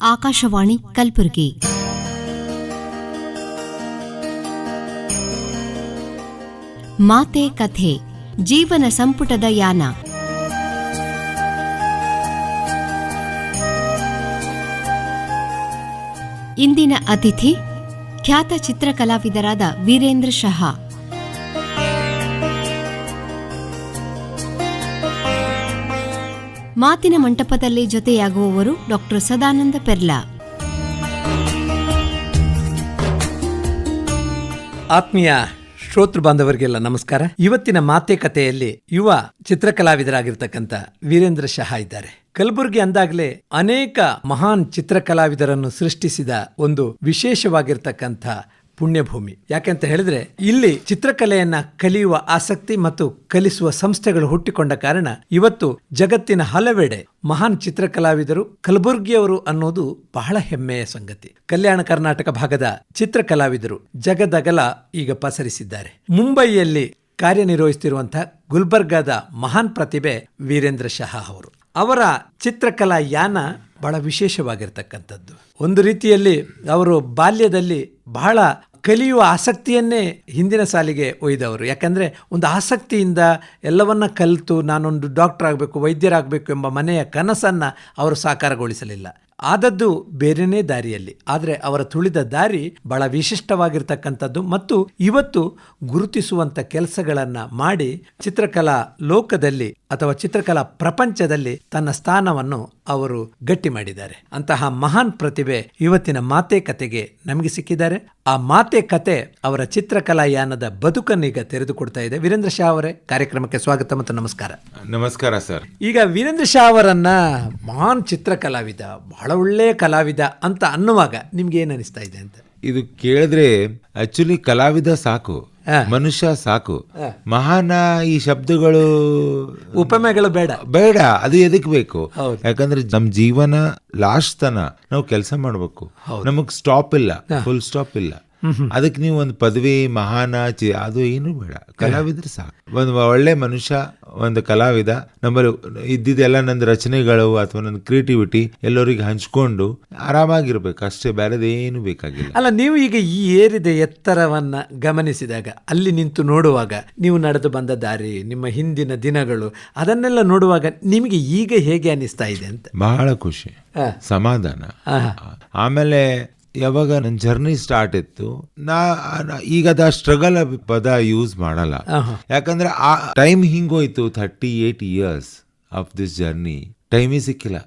ಆಕಾಶವಾಣಿ ಕಲಬುರಗಿ. ಮಾತೆ ಕಥೆ ಜೀವನ ಸಂಪುಟದ ಯಾನ. ಇಂದಿನ ಅತಿಥಿ ಖ್ಯಾತ ಚಿತ್ರಕಲಾವಿದರಾದ ವೀರೇಂದ್ರ ಶಹಾ. ಮಾತಿನ ಮಂಟಪದಲ್ಲಿ ಜೊತೆಯಾಗುವವರು ಡಾಕ್ಟರ್ ಸದಾನಂದ ಪೆರ್ಲಾ. ಆತ್ಮೀಯ ಶ್ರೋತೃ ಬಾಂಧವರಿಗೆಲ್ಲ ನಮಸ್ಕಾರ. ಇವತ್ತಿನ ಮಾತೆ ಕಥೆಯಲ್ಲಿ ಯುವ ಚಿತ್ರಕಲಾವಿದರಾಗಿರ್ತಕ್ಕಂಥ ವೀರೇಂದ್ರ ಶಹಾ ಇದ್ದಾರೆ. ಕಲಬುರಗಿ ಅಂದಾಗಲೇ ಅನೇಕ ಮಹಾನ್ ಚಿತ್ರಕಲಾವಿದರನ್ನು ಸೃಷ್ಟಿಸಿದ ಒಂದು ವಿಶೇಷವಾಗಿರ್ತಕ್ಕಂಥ ಪುಣ್ಯಭೂಮಿ. ಯಾಕೆಂತ ಹೇಳಿದ್ರೆ, ಇಲ್ಲಿ ಚಿತ್ರಕಲೆಯನ್ನ ಕಲಿಯುವ ಆಸಕ್ತಿ ಮತ್ತು ಕಲಿಸುವ ಸಂಸ್ಥೆಗಳು ಹುಟ್ಟಿಕೊಂಡ ಕಾರಣ ಇವತ್ತು ಜಗತ್ತಿನ ಹಲವೆಡೆ ಮಹಾನ್ ಚಿತ್ರಕಲಾವಿದರು ಕಲಬುರ್ಗಿಯವರು ಅನ್ನೋದು ಬಹಳ ಹೆಮ್ಮೆಯ ಸಂಗತಿ. ಕಲ್ಯಾಣ ಕರ್ನಾಟಕ ಭಾಗದ ಚಿತ್ರಕಲಾವಿದರು ಜಗದಗಲ ಈಗ ಪಸರಿಸಿದ್ದಾರೆ. ಮುಂಬೈಯಲ್ಲಿ ಕಾರ್ಯನಿರ್ವಹಿಸುತ್ತಿರುವಂತಹ ಗುಲ್ಬರ್ಗಾದ ಮಹಾನ್ ಪ್ರತಿಭೆ ವೀರೇಂದ್ರ ಶಹಾ ಅವರು. ಅವರ ಚಿತ್ರಕಲಾ ಯಾನ ಬಹಳ ವಿಶೇಷವಾಗಿರ್ತಕ್ಕಂಥದ್ದು. ಒಂದು ರೀತಿಯಲ್ಲಿ ಅವರು ಬಾಲ್ಯದಲ್ಲಿ ಬಹಳ ಕಲಿಯುವ ಆಸಕ್ತಿಯನ್ನೇ ಹಿಂದಿನ ಸಾಲಿಗೆ ಒಯ್ದವರು. ಯಾಕಂದರೆ ಒಂದು ಆಸಕ್ತಿಯಿಂದ ಎಲ್ಲವನ್ನ ಕಲಿತು ನಾನೊಂದು ಡಾಕ್ಟರ್ ಆಗಬೇಕು, ವೈದ್ಯರಾಗಬೇಕು ಎಂಬ ಮನೆಯ ಕನಸನ್ನು ಅವರು ಸಾಕಾರಗೊಳಿಸಲಿಲ್ಲ. ಆದದ್ದು ಬೇರೆನೇ ದಾರಿಯಲ್ಲಿ. ಆದರೆ ಅವರ ತುಳಿದ ದಾರಿ ಬಹಳ ವಿಶಿಷ್ಟವಾಗಿರ್ತಕ್ಕಂಥದ್ದು ಮತ್ತು ಇವತ್ತು ಗುರುತಿಸುವಂಥ ಕೆಲಸಗಳನ್ನು ಮಾಡಿ ಚಿತ್ರಕಲಾ ಲೋಕದಲ್ಲಿ ಅಥವಾ ಚಿತ್ರಕಲಾ ಪ್ರಪಂಚದಲ್ಲಿ ತನ್ನ ಸ್ಥಾನವನ್ನು ಅವರು ಗಟ್ಟಿ ಮಾಡಿದ್ದಾರೆ. ಅಂತಹ ಮಹಾನ್ ಪ್ರತಿಭೆ ಇವತ್ತಿನ ಮಾತೆ ಕತೆಗೆ ನಮಗೆ ಸಿಕ್ಕಿದ್ದಾರೆ. ಆ ಮಾತೆ ಕತೆ ಅವರ ಚಿತ್ರಕಲಾಯಾನದ ಬದುಕನ್ನೀಗ ತೆರೆದುಕೊಡ್ತಾ ಇದೆ. ವೀರೇಂದ್ರ ಶಾ ಅವರೇ ಕಾರ್ಯಕ್ರಮಕ್ಕೆ ಸ್ವಾಗತ ಮತ್ತು ನಮಸ್ಕಾರ. ನಮಸ್ಕಾರ ಸರ್. ಈಗ ವೀರೇಂದ್ರ ಶಾ ಅವರನ್ನ ಮಹಾನ್ ಚಿತ್ರಕಲಾವಿದ ಬಹಳ ಒಳ್ಳೆಯ ಕಲಾವಿದ ಅಂತ ಅನ್ನುವಾಗ ನಿಮ್ಗೆ ಏನ್ ಅನಿಸ್ತಾ ಇದೆ ಅಂತ? ಇದು ಕೇಳಿದ್ರೆ ಆಕ್ಚುಲಿ ಕಲಾವಿದ ಸಾಕು. ಮನುಷ್ಯ ಸಾಕು. ಮಹಾನ ಈ ಶಬ್ದಗಳು ಉಪಮೆಗಳು ಬೇಡ. ಬೇಡ ಅದು ಎದಕ್ ಬೇಕು? ಯಾಕಂದ್ರೆ ನಮ್ ಜೀವನ ಲಾಸ್ಟ್ ತನ. ನಾವು ಕೆಲಸ ಮಾಡ್ಬೇಕು. ನಮಗ್ ಸ್ಟಾಪ್ ಇಲ್ಲ. ಫುಲ್ ಸ್ಟಾಪ್ ಇಲ್ಲ. ಅದಕ್ಕೆ ನೀವು ಒಂದು ಪದವಿ ಮಹಾನ ಚಿ- ಅದು ಏನು ಬೇಡ. ಕಲಾವಿದ್ರೆ ಸಾಕು. ಒಂದು ಒಳ್ಳೆ ಮನುಷ್ಯ ಒಂದು ಕಲಾವಿದ ನಮ್ಮಲ್ಲಿ ಇದ್ದಿದ್ದೆಲ್ಲ ನಂದು ರಚನೆಗಳು ಅಥವಾ ನನ್ನ ಕ್ರಿಯೇಟಿವಿಟಿ ಎಲ್ಲರಿಗೆ ಹಂಚ್ಕೊಂಡು ಆರಾಮಾಗಿರ್ಬೇಕು. ಅಷ್ಟೇ ಬೇರೆದೇನು ಬೇಕಾಗಿಲ್ಲ. ಅಲ್ಲ ನೀವು ಈಗ ಈ ಏರಿದ ಎತ್ತರವನ್ನ ಗಮನಿಸಿದಾಗ ಅಲ್ಲಿ ನಿಂತು ನೋಡುವಾಗ ನೀವು ನಡೆದು ಬಂದ ದಾರಿ ನಿಮ್ಮ ಹಿಂದಿನ ದಿನಗಳು ಅದನ್ನೆಲ್ಲ ನೋಡುವಾಗ ನಿಮಗೆ ಈಗ ಹೇಗೆ ಅನಿಸ್ತಾ ಇದೆ ಅಂತ? ಬಹಳ ಖುಷಿ. ಸಮಾಧಾನ. ಆಮೇಲೆ ಯಾವಾಗ ನನ್ನ ಜರ್ನಿ ಸ್ಟಾರ್ಟ್ ಇತ್ತು ನಾ ಈಗ ಅದ ಸ್ಟ್ರಗಲ್ ಪದ ಯೂಸ್ ಮಾಡಲ್ಲ. ಯಾಕಂದ್ರೆ ಆ time ಹಿಂಗೋಯ್ತು thirty eight years of this journey ಟೈಮೇ ಸಿಕ್ಕಿಲ್ಲ.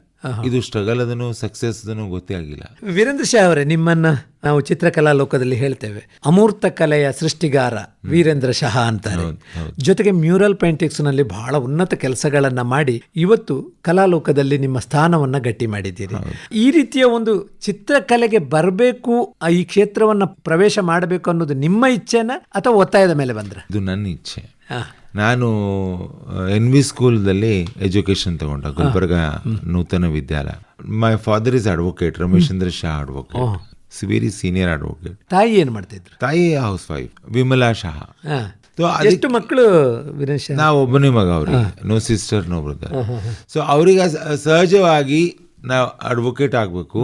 ಇದು ಸ್ಟ್ರಗಲ್ ಅದನ್ನು ಸಕ್ಸಸ್ ಅದನ್ನು ಗೊತ್ತೇ ಆಗಿಲ್ಲ. ವೀರೇಂದ್ರ ಶಾ ಅವರೇ ನಿಮ್ಮನ್ನ ನಾವು ಚಿತ್ರಕಲಾ ಲೋಕದಲ್ಲಿ ಹೇಳ್ತೇವೆ. ಅಮೂರ್ತ ಕಲೆಯ ಸೃಷ್ಟಿಗಾರ ವೀರೇಂದ್ರ ಶಹಾ ಅಂತಾರೆ. ಜೊತೆಗೆ ಮ್ಯೂರಲ್ ಪೇಂಟಿಂಗ್ಸ್ನಲ್ಲಿ ಬಹಳ ಉನ್ನತ ಕೆಲಸಗಳನ್ನ ಮಾಡಿ ಇವತ್ತು ಕಲಾ ಲೋಕದಲ್ಲಿ ನಿಮ್ಮ ಸ್ಥಾನವನ್ನ ಗಟ್ಟಿ ಮಾಡಿದ್ದೀರಿ. ಈ ರೀತಿಯ ಒಂದು ಚಿತ್ರಕಲೆಗೆ ಬರಬೇಕು ಈ ಕ್ಷೇತ್ರವನ್ನ ಪ್ರವೇಶ ಮಾಡಬೇಕು ಅನ್ನೋದು ನಿಮ್ಮ ಇಚ್ಛೆನ ಅಥವಾ ಒತ್ತಾಯದ ಮೇಲೆ ಬಂದ್ರೆ? ಇದು ನನ್ನ ಇಚ್ಛೆ. ನಾನು ಎನ್ ವಿ ಸ್ಕೂಲ್ದಲ್ಲಿ ಎಜುಕೇಶನ್ ತಗೊಂಡ Gulbarga Nutan Vidyalaya. My father is advocate Rameshchandra Shah advocate very senior advocate ತಾಯಿ ಏನ್ ಮಾಡ್ತಿದ್ರು? ತಾಯಿ ಹೌಸ್ ವೈಫ್ ವಿಮಲಾ ಶಾ. ಎಷ್ಟು ಮಕ್ಕಳು ನಾವು ಒಬ್ಬನೇ ಮಗ ಅವ್ರಿಗೆ no sister no brother so ಅವ್ರಿಗೆ ಸಹಜವಾಗಿ ನಾವು ಅಡ್ವೊಕೇಟ್ ಆಗ್ಬೇಕು.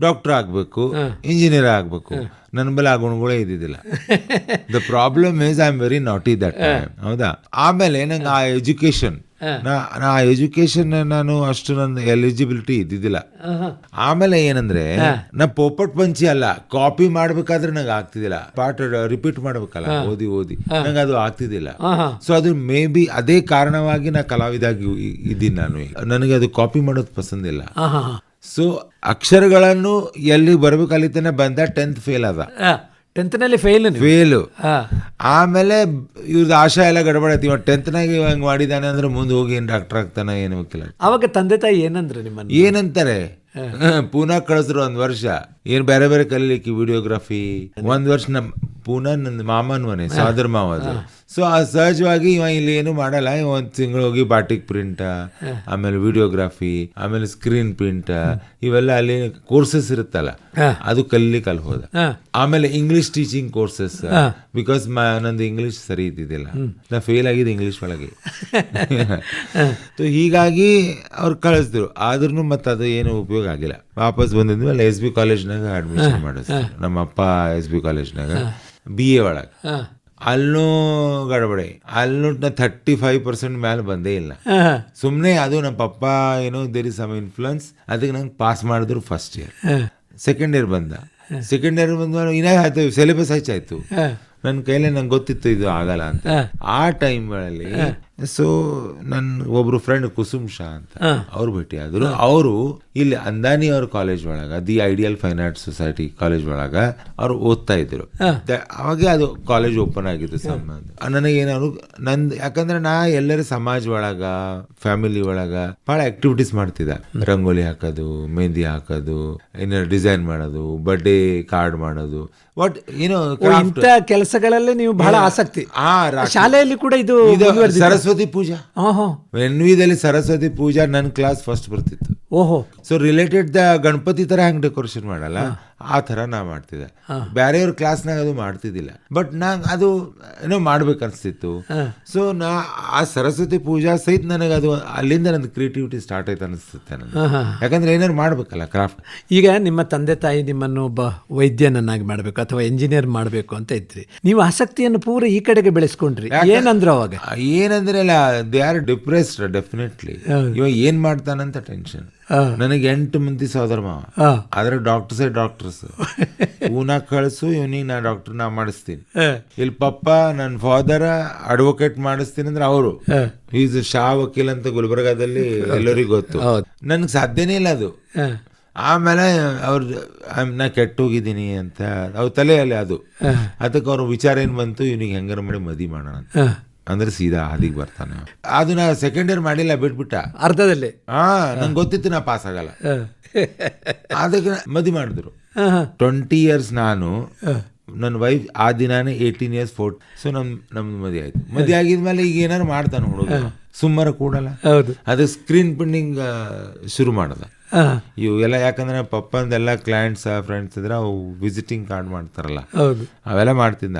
ಡಾಕ್ಟರ್ ಆಗಬೇಕು ಇಂಜಿನಿಯರ್ ಆಗಬೇಕು. ನನ್ನ ಬಳಿ ಆ ಗುಣಗಳೇ ಇದ್ದಿದ್ದಿಲ್ಲ. The problem is I am very naughty that ಹೌದಾ? ಆಮೇಲೆ ನಂಗೆ ಆ ಎಜುಕೇಶನ್ ನಾ ನಾ ಎಜುಕೇಶನ್ ನಾನು ಅಷ್ಟು ನನ್ನ ಎಲಿಜಿಬಿಲಿಟಿ ಇದ್ದಿದ್ದಿಲ್ಲ. ಆಮೇಲೆ ಏನಂದ್ರೆ ನಾ ಪೋಪಟ್ ಪಂಚಿ ಅಲ್ಲ ಕಾಪಿ ಮಾಡ್ಬೇಕಾದ್ರೆ ನಂಗೆ ಆಗ್ತಿದ್ದಿಲ್ಲ. ಪಾಠ ರಿಪೀಟ್ ಮಾಡ್ಬೇಕಲ್ಲ ಓದಿ ಓದಿ. ನಂಗೆ ಅದು ಆಗ್ತಿದ್ದಿಲ್ಲ. ಸೊ ಅದು ಮೇ ಬಿ ಅದೇ ಕಾರಣವಾಗಿ ನಾ ಕಲಾವಿದಾಗಿ ಇ- ಇದ್ದೀನಿ ನಾನು ನನಗೆ ಅದು ಕಾಪಿ ಮಾಡೋದು ಪಸಂದಿಲ್ಲ. ಸೊ ಅಕ್ಷರಗಳನ್ನು ಎಲ್ಲಿ ಬರಬೇಕು ಅಲ್ಲಿ ತನಕ ಬಂದ ಟೆಂತ್ ಫೇಲ್ ಅದ. ಟೆಂತ್ನಲ್ಲಿ ಫೇಲ್ ಫೇಲು. ಆಮೇಲೆ ಇವ್ರದ್ದು ಆಶಾ ಎಲ್ಲ ಗಡಬಡ ಐತಿ ಇವ ಟೆಂತ್ನಾಗ ಇವಾಗ ಹಂಗೆ ಮಾಡಿದಾನೆ ಅಂದ್ರೆ ಮುಂದೆ ಹೋಗಿ ಏನು ಡಾಕ್ಟರ್ ಆಗ್ತಾನೆ ಏನು ಗೊತ್ತಿಲ್ಲ. ಅವಾಗ ತಂದೆ ತಾಯಿ ಏನಂದ್ರೆ ನಿಮ್ಮನ್ನ? ಏನಂತಾರೆ? ಪೂನಾ ಕಳಿಸ್ರು ಒಂದ್ ವರ್ಷ. ಏನ್ ಬೇರೆ ಬೇರೆ ಕಲೀಲಿಕ್ಕೆ ವಿಡಿಯೋಗ್ರಫಿ ಒಂದ್ ವರ್ಷ ನಮ್ಮ ಪೂನಾ ನನ್ನ ಮಾಮನ್ ಮನೆ ಸಾದರ್ ಮಾವದು ಸೊ ಆ ಸಹಜವಾಗಿ ಇವ ಇಲ್ಲಿ ಏನು ಮಾಡಲ್ಲ. ಇವ ಒಂದ್ ತಿಂಗಳು ಹೋಗಿ ಬಾಟಿಕ್ ಪ್ರಿಂಟ್ ಆಮೇಲೆ ವಿಡಿಯೋಗ್ರಾಫಿ ಆಮೇಲೆ ಸ್ಕ್ರೀನ್ ಪ್ರಿಂಟ್ ಇವೆಲ್ಲ ಅಲ್ಲಿ ಕೋರ್ಸಸ್ ಇರುತ್ತಲ್ಲ. ಅದು ಕಲಿಲಿಕ್ಕೆ ಅಲ್ಲಿ ಹೋದ ಆಮೇಲೆ ಇಂಗ್ಲಿಷ್ ಟೀಚಿಂಗ್ ಕೋರ್ಸಸ್ ಬಿಕಾಸ್ ನಂದು ಇಂಗ್ಲಿಷ್ ಸರಿ ಇದ್ದಿದ್ದಿಲ್ಲ. ನಾ ಫೇಲ್ ಆಗಿದೆ ಇಂಗ್ಲಿಷ್ ಒಳಗೆ. ಸೊ ಹೀಗಾಗಿ ಅವ್ರು ಕಳಿಸಿದ್ರು. ಆದ್ರೂ ಮತ್ತೆ ಅದು ಏನು ಉಪಯೋಗ ಆಗಿಲ್ಲ. ವಾಪಸ್ ಬಂದಿದ್ಮೇಲೆ ಎಸ್ ಬಿ ಕಾಲೇಜ್ನಾಗ ಅಡ್ಮಿಷನ್ ಮಾಡಿದ್ರು ನಮ್ಮ ಅಪ್ಪ ಎಸ್ ಬಿ ಕಾಲೇಜ್ನಾಗ ಬಿ ಎ ಒಳಗೆ. ಅಲ್ಲೂ ಗಡಬಡೆ ಅಲ್ಲೂ ನಾ ಥರ್ಟಿ ಫೈವ್ ಪರ್ಸೆಂಟ್ ಮೇಲೆ ಬಂದೇ ಇಲ್ಲ. ಸುಮ್ಮನೆ ಅದು ನಮ್ಮ ಪಪ್ಪ ಏನೋ ದೇರ್ ಇಸ್ ಸಮ್ ಇನ್ಫ್ಲುಯೆನ್ಸ್ ಅದಕ್ಕೆ ನಂಗೆ ಪಾಸ್ ಮಾಡಿದ್ರು ಫಸ್ಟ್ ಇಯರ್ ಸೆಕೆಂಡ್ ಇಯರ್ ಬಂದ. ಸೆಕೆಂಡ್ ಇಯರ್ ಬಂದ ಇನ್ನ ಆಯ್ತು ಸಿಲೆಬಸ್ ಹೆಚ್ಚಾಯ್ತು ನನ್ನ ಕೈಲೇ ನಂಗೆ ಗೊತ್ತಿತ್ತು ಇದು ಆಗಲ್ಲ ಅಂತ. ಆ ಟೈಮ್ಗಳಲ್ಲಿ ಸೊ ನನ್ನ ಒಬ್ರು ಫ್ರೆಂಡ್ ಕುಸುಮ್ ಶಾ ಅಂತ. ಅವ್ರು ಭೇಟಿ ಆದ್ರು. ಅವರು ಇಲ್ಲಿ ಅಂದಾನಿ ಅವ್ರ ಕಾಲೇಜ್ ಒಳಗ the ideal fine art society college ಒಳಗ ಅವ್ರು ಓದ್ತಾ ಇದ್ರು. ಅವಾಗ ಅದು ಕಾಲೇಜ್ ಓಪನ್ ಆಗಿತ್ತು ಸಂಬಂಧ ನನಗೇನಾದ್ರು ನಂದ್ ಯಾಕಂದ್ರೆ ನಾ ಎಲ್ಲರ ಸಮಾಜ ಒಳಗ ಫ್ಯಾಮಿಲಿ ಒಳಗ ಬಹಳ ಆಕ್ಟಿವಿಟೀಸ್ ಮಾಡ್ತಿದ್ದ. ರಂಗೋಲಿ ಹಾಕೋದು ಮೆಹಂದಿ ಹಾಕೋದು ಏನಾದ್ರು ಡಿಸೈನ್ ಮಾಡೋದು ಬರ್ಡೇ ಕಾರ್ಡ್ ಮಾಡೋದು. ಬಟ್ ಏನೋ ಕೆಲಸಗಳಲ್ಲೇ ನೀವು ಬಹಳ ಆಸಕ್ತಿ. ಶಾಲೆಯಲ್ಲಿ ಕೂಡ ಇದು. ಸರಸ್ವತಿ ಪೂಜಾ. ಹಾ ಎನ್ ವಿದಲ್ಲಿ ಸರಸ್ವತಿ ಪೂಜಾ ನನ್ನ ಕ್ಲಾಸ್ ಫಸ್ಟ್ ಬರ್ತಿತ್ತು. ಓಹೋ. ಸೊ ರಿಲೇಟೆಡ್ ದ ಗಣಪತಿ ತರ ಹೆಂಗ್ ಡೆಕೋರೇಷನ್ ಮಾಡಲ್ಲ? ಆ ಥರ ನಾ ಮಾಡ್ತಿದ್ದೆ. ಬೇರೆಯವ್ರ ಕ್ಲಾಸ್ನಾಗ ಅದು ಮಾಡ್ತಿದ್ದಿಲ್ಲ. ಬಟ್ ನಂಗೆ ಅದು ಏನೋ ಮಾಡ್ಬೇಕನ್ಸ್ತಿತ್ತು. ಸೊ ನಾ ಆ ಸರಸ್ವತಿ ಪೂಜಾ ಸಹಿತ ನನಗೆ ಅದು ಅಲ್ಲಿಂದ ನನ್ನ ಕ್ರಿಯೇಟಿವಿಟಿ ಸ್ಟಾರ್ಟ್ ಆಯ್ತು ಅನಿಸುತ್ತೆ ನನಗೆ ಯಾಕಂದ್ರೆ ಏನಾರು ಮಾಡಬೇಕಲ್ಲ ಕ್ರಾಫ್ಟ್ ಈಗ ನಿಮ್ಮ ತಂದೆ ತಾಯಿ ನಿಮ್ಮನ್ನು ಒಬ್ಬ ವೈದ್ಯನನ್ನಾಗಿ ಮಾಡಬೇಕು ಅಥವಾ ಎಂಜಿನಿಯರ್ ಮಾಡಬೇಕು ಅಂತ ಇದ್ರಿ. ನೀವು ಆಸಕ್ತಿಯನ್ನು ಪೂರ ಈ ಕಡೆಗೆ ಬೆಳೆಸ್ಕೊಂಡ್ರಿ. ಏನಂದ್ರೆ ಅವಾಗ? ಏನಂದ್ರೆ ಅಲ್ಲ ದೇ ಆರ್ ಡಿಪ್ರೆಸ್ಡ್ ಡೆಫಿನೆಟ್ಲಿ ಇವಾಗ ಏನ್ ಮಾಡ್ತಾನಂತ ಟೆನ್ಷನ್ ನನಗೆ ಎಂಟು ಮಂದಿ ಸೋದರ ಮಾವ. ಆದ್ರೆ ಡಾಕ್ಟರ್ಸೇ ಡಾಕ್ಟರ್ಸ್ ಊನ ಕಳಿಸು ಇವನಿಗೆ ನಾ ಡಾಕ್ಟರ್ ನಾ ಮಾಡಿಸ್ತೀನಿ. ಇಲ್ಲಿ ಪಪ್ಪ ನನ್ನ ಫಾದರ್ ಅಡ್ವೊಕೇಟ್ ಮಾಡಿಸ್ತೀನಿ ಅಂದ್ರೆ ಅವರು. ಈಸ್ ಶಾ ವಕೀಲ್ ಅಂತ ಗುಲ್ಬರ್ಗಾದಲ್ಲಿ ಎಲ್ಲರಿಗೂ ಗೊತ್ತು. ನನ್ಗೆ ಸಾಧ್ಯನೇ ಇಲ್ಲ ಅದು. ಆಮೇಲೆ ಅವ್ರ ನಾ ಕೆಟ್ಟ ಹೋಗಿದ್ದೀನಿ ಅಂತ ಅವ್ರ ತಲೆಯಲ್ಲಿ ಅದು. ಅದಕ್ಕೆ ಅವ್ರ ವಿಚಾರ ಏನು ಬಂತು? ಇವನಿಗೆ ಹೆಂಗಾರ ಮಾಡಿ ಮದಿ ಮಾಡೋಣ ಅಂತ. ಅಂದ್ರೆ ಸೀದಾ ಹಾದಿಗೆ ಬರ್ತಾನೆ ಅದನ್ನ ಸೆಕೆಂಡ್ ಇಯರ್ ಮಾಡಿಲ್ಲ ಬಿಟ್ಬಿಟ್ಟ. ಅರ್ಧದಲ್ಲಿ. ಹಾ ನಂಗೆ ಗೊತ್ತಿತ್ತು ನಾ ಪಾಸ್ ಆಗಲ್ಲ. ಅದಕ್ಕೆ ಮದಿ ಮಾಡಿದ್ರು. ಟ್ವೆಂಟಿ ಇಯರ್ಸ್ ನಾನು ನನ್ನ ವೈಫ್ ಆ ದಿನಾನೇ ಏಯ್ಟೀನ್ ಇಯರ್ಸ್ ಫೋರ್ಟ್ ಸೊ ನಮ್ ನಮ್ದು ಮದಿ ಆಯ್ತು. ಮದಿ ಆಗಿದ್ಮೇಲೆ ಈಗ ಏನಾರು ಮಾಡ್ತಾನೆ ಹುಡುಗ. ಸುಮ್ಮರ ಕೂಡಲ್ಲ. ಹೌದು. ಅದು ಸ್ಕ್ರೀನ್ ಪ್ರಿಂಟಿಂಗ್ ಶುರು ಮಾಡದ. ಇವೆಲ್ಲ ಯಾಕಂದ್ರೆ ಪಪ್ಪಂದೆಲ್ಲ ಕ್ಲೈಂಟ್ಸ್ ಫ್ರೆಂಡ್ಸ್ ಇದ್ರೆ ಅವು ವಿಸಿಟಿಂಗ್ ಕಾರ್ಡ್ ಮಾಡ್ತಾರಲ್ಲ. ಹೌದು. ಅವೆಲ್ಲ ಮಾಡ್ತಿದ್ದ.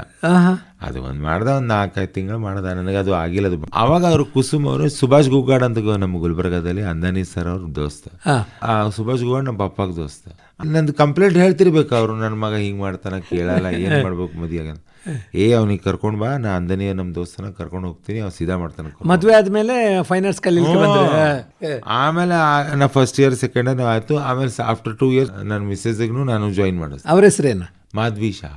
ಅದು ಒಂದು ಮಾಡ್ದ ಒಂದು ನಾಲ್ಕೈದು ತಿಂಗಳು ಮಾಡ್ದ. ನನಗೆ ಅದು ಆಗಿಲ್ಲ ಅದು. ಅವಾಗ ಅವರು ಕುಸುಮ್ ಅವರು ಸುಭಾಷ್ ಗುಗ್ಗಾಡ್ ಅಂತ ನಮ್ಮ ಗುಲ್ಬರ್ಗಾದಲ್ಲಿ ಅಂದನಿ ಸರ್ ಅವ್ರ ದೋಸ್ತ. ಆ ಸುಭಾಷ್ ಗುಗ್ಗಾಡ್ ನಮ್ಮ ಪಪ್ಪಾಗ ದೋಸ್ತ. ನಂದು ಕಂಪ್ಲೇಂಟ್ ಹೇಳ್ತಿರ್ಬೇಕು ಅವರು ನನ್ನ ಮಗ ಹಿಂಗ್ ಮಾಡ್ತಾನ ಕೇಳಲ್ಲ ಏನ್ ಮಾಡ್ಬೇಕು ಮದುವೆ ಆಗ ಏ ಅವ್ನಿಗೆ ಕರ್ಕೊಂಡ್ ಬಾ ನಾ ಅಂದನಿ ನಮ್ಮ ದೋಸ್ತನ ಕರ್ಕೊಂಡು ಹೋಗ್ತೀನಿ ಅವ್ನು ಸೀದಾ ಮಾಡ್ತಾನೆ ಮದ್ವೆ ಆದ್ಮೇಲೆ ಫೈನಾನ್ಸ್ ಹಾ. ಆಮೇಲೆ ನಾ ಫಸ್ಟ್ ಇಯರ್ ಸೆಕೆಂಡ್ ಇಯರ್ ಆಯ್ತು. ಆಮೇಲೆ ಆಫ್ಟರ್ ಟೂ ಇಯರ್ಸ್ ನನ್ನ ಮಿಸ್ಸಸ್ಗೂ ನಾನು ಜಾಯಿನ್ ಮಾಡೋದು. ಅವ್ರ ಹೆಸರೇನು? ಮಾಧ್ವಿ ಶಾ.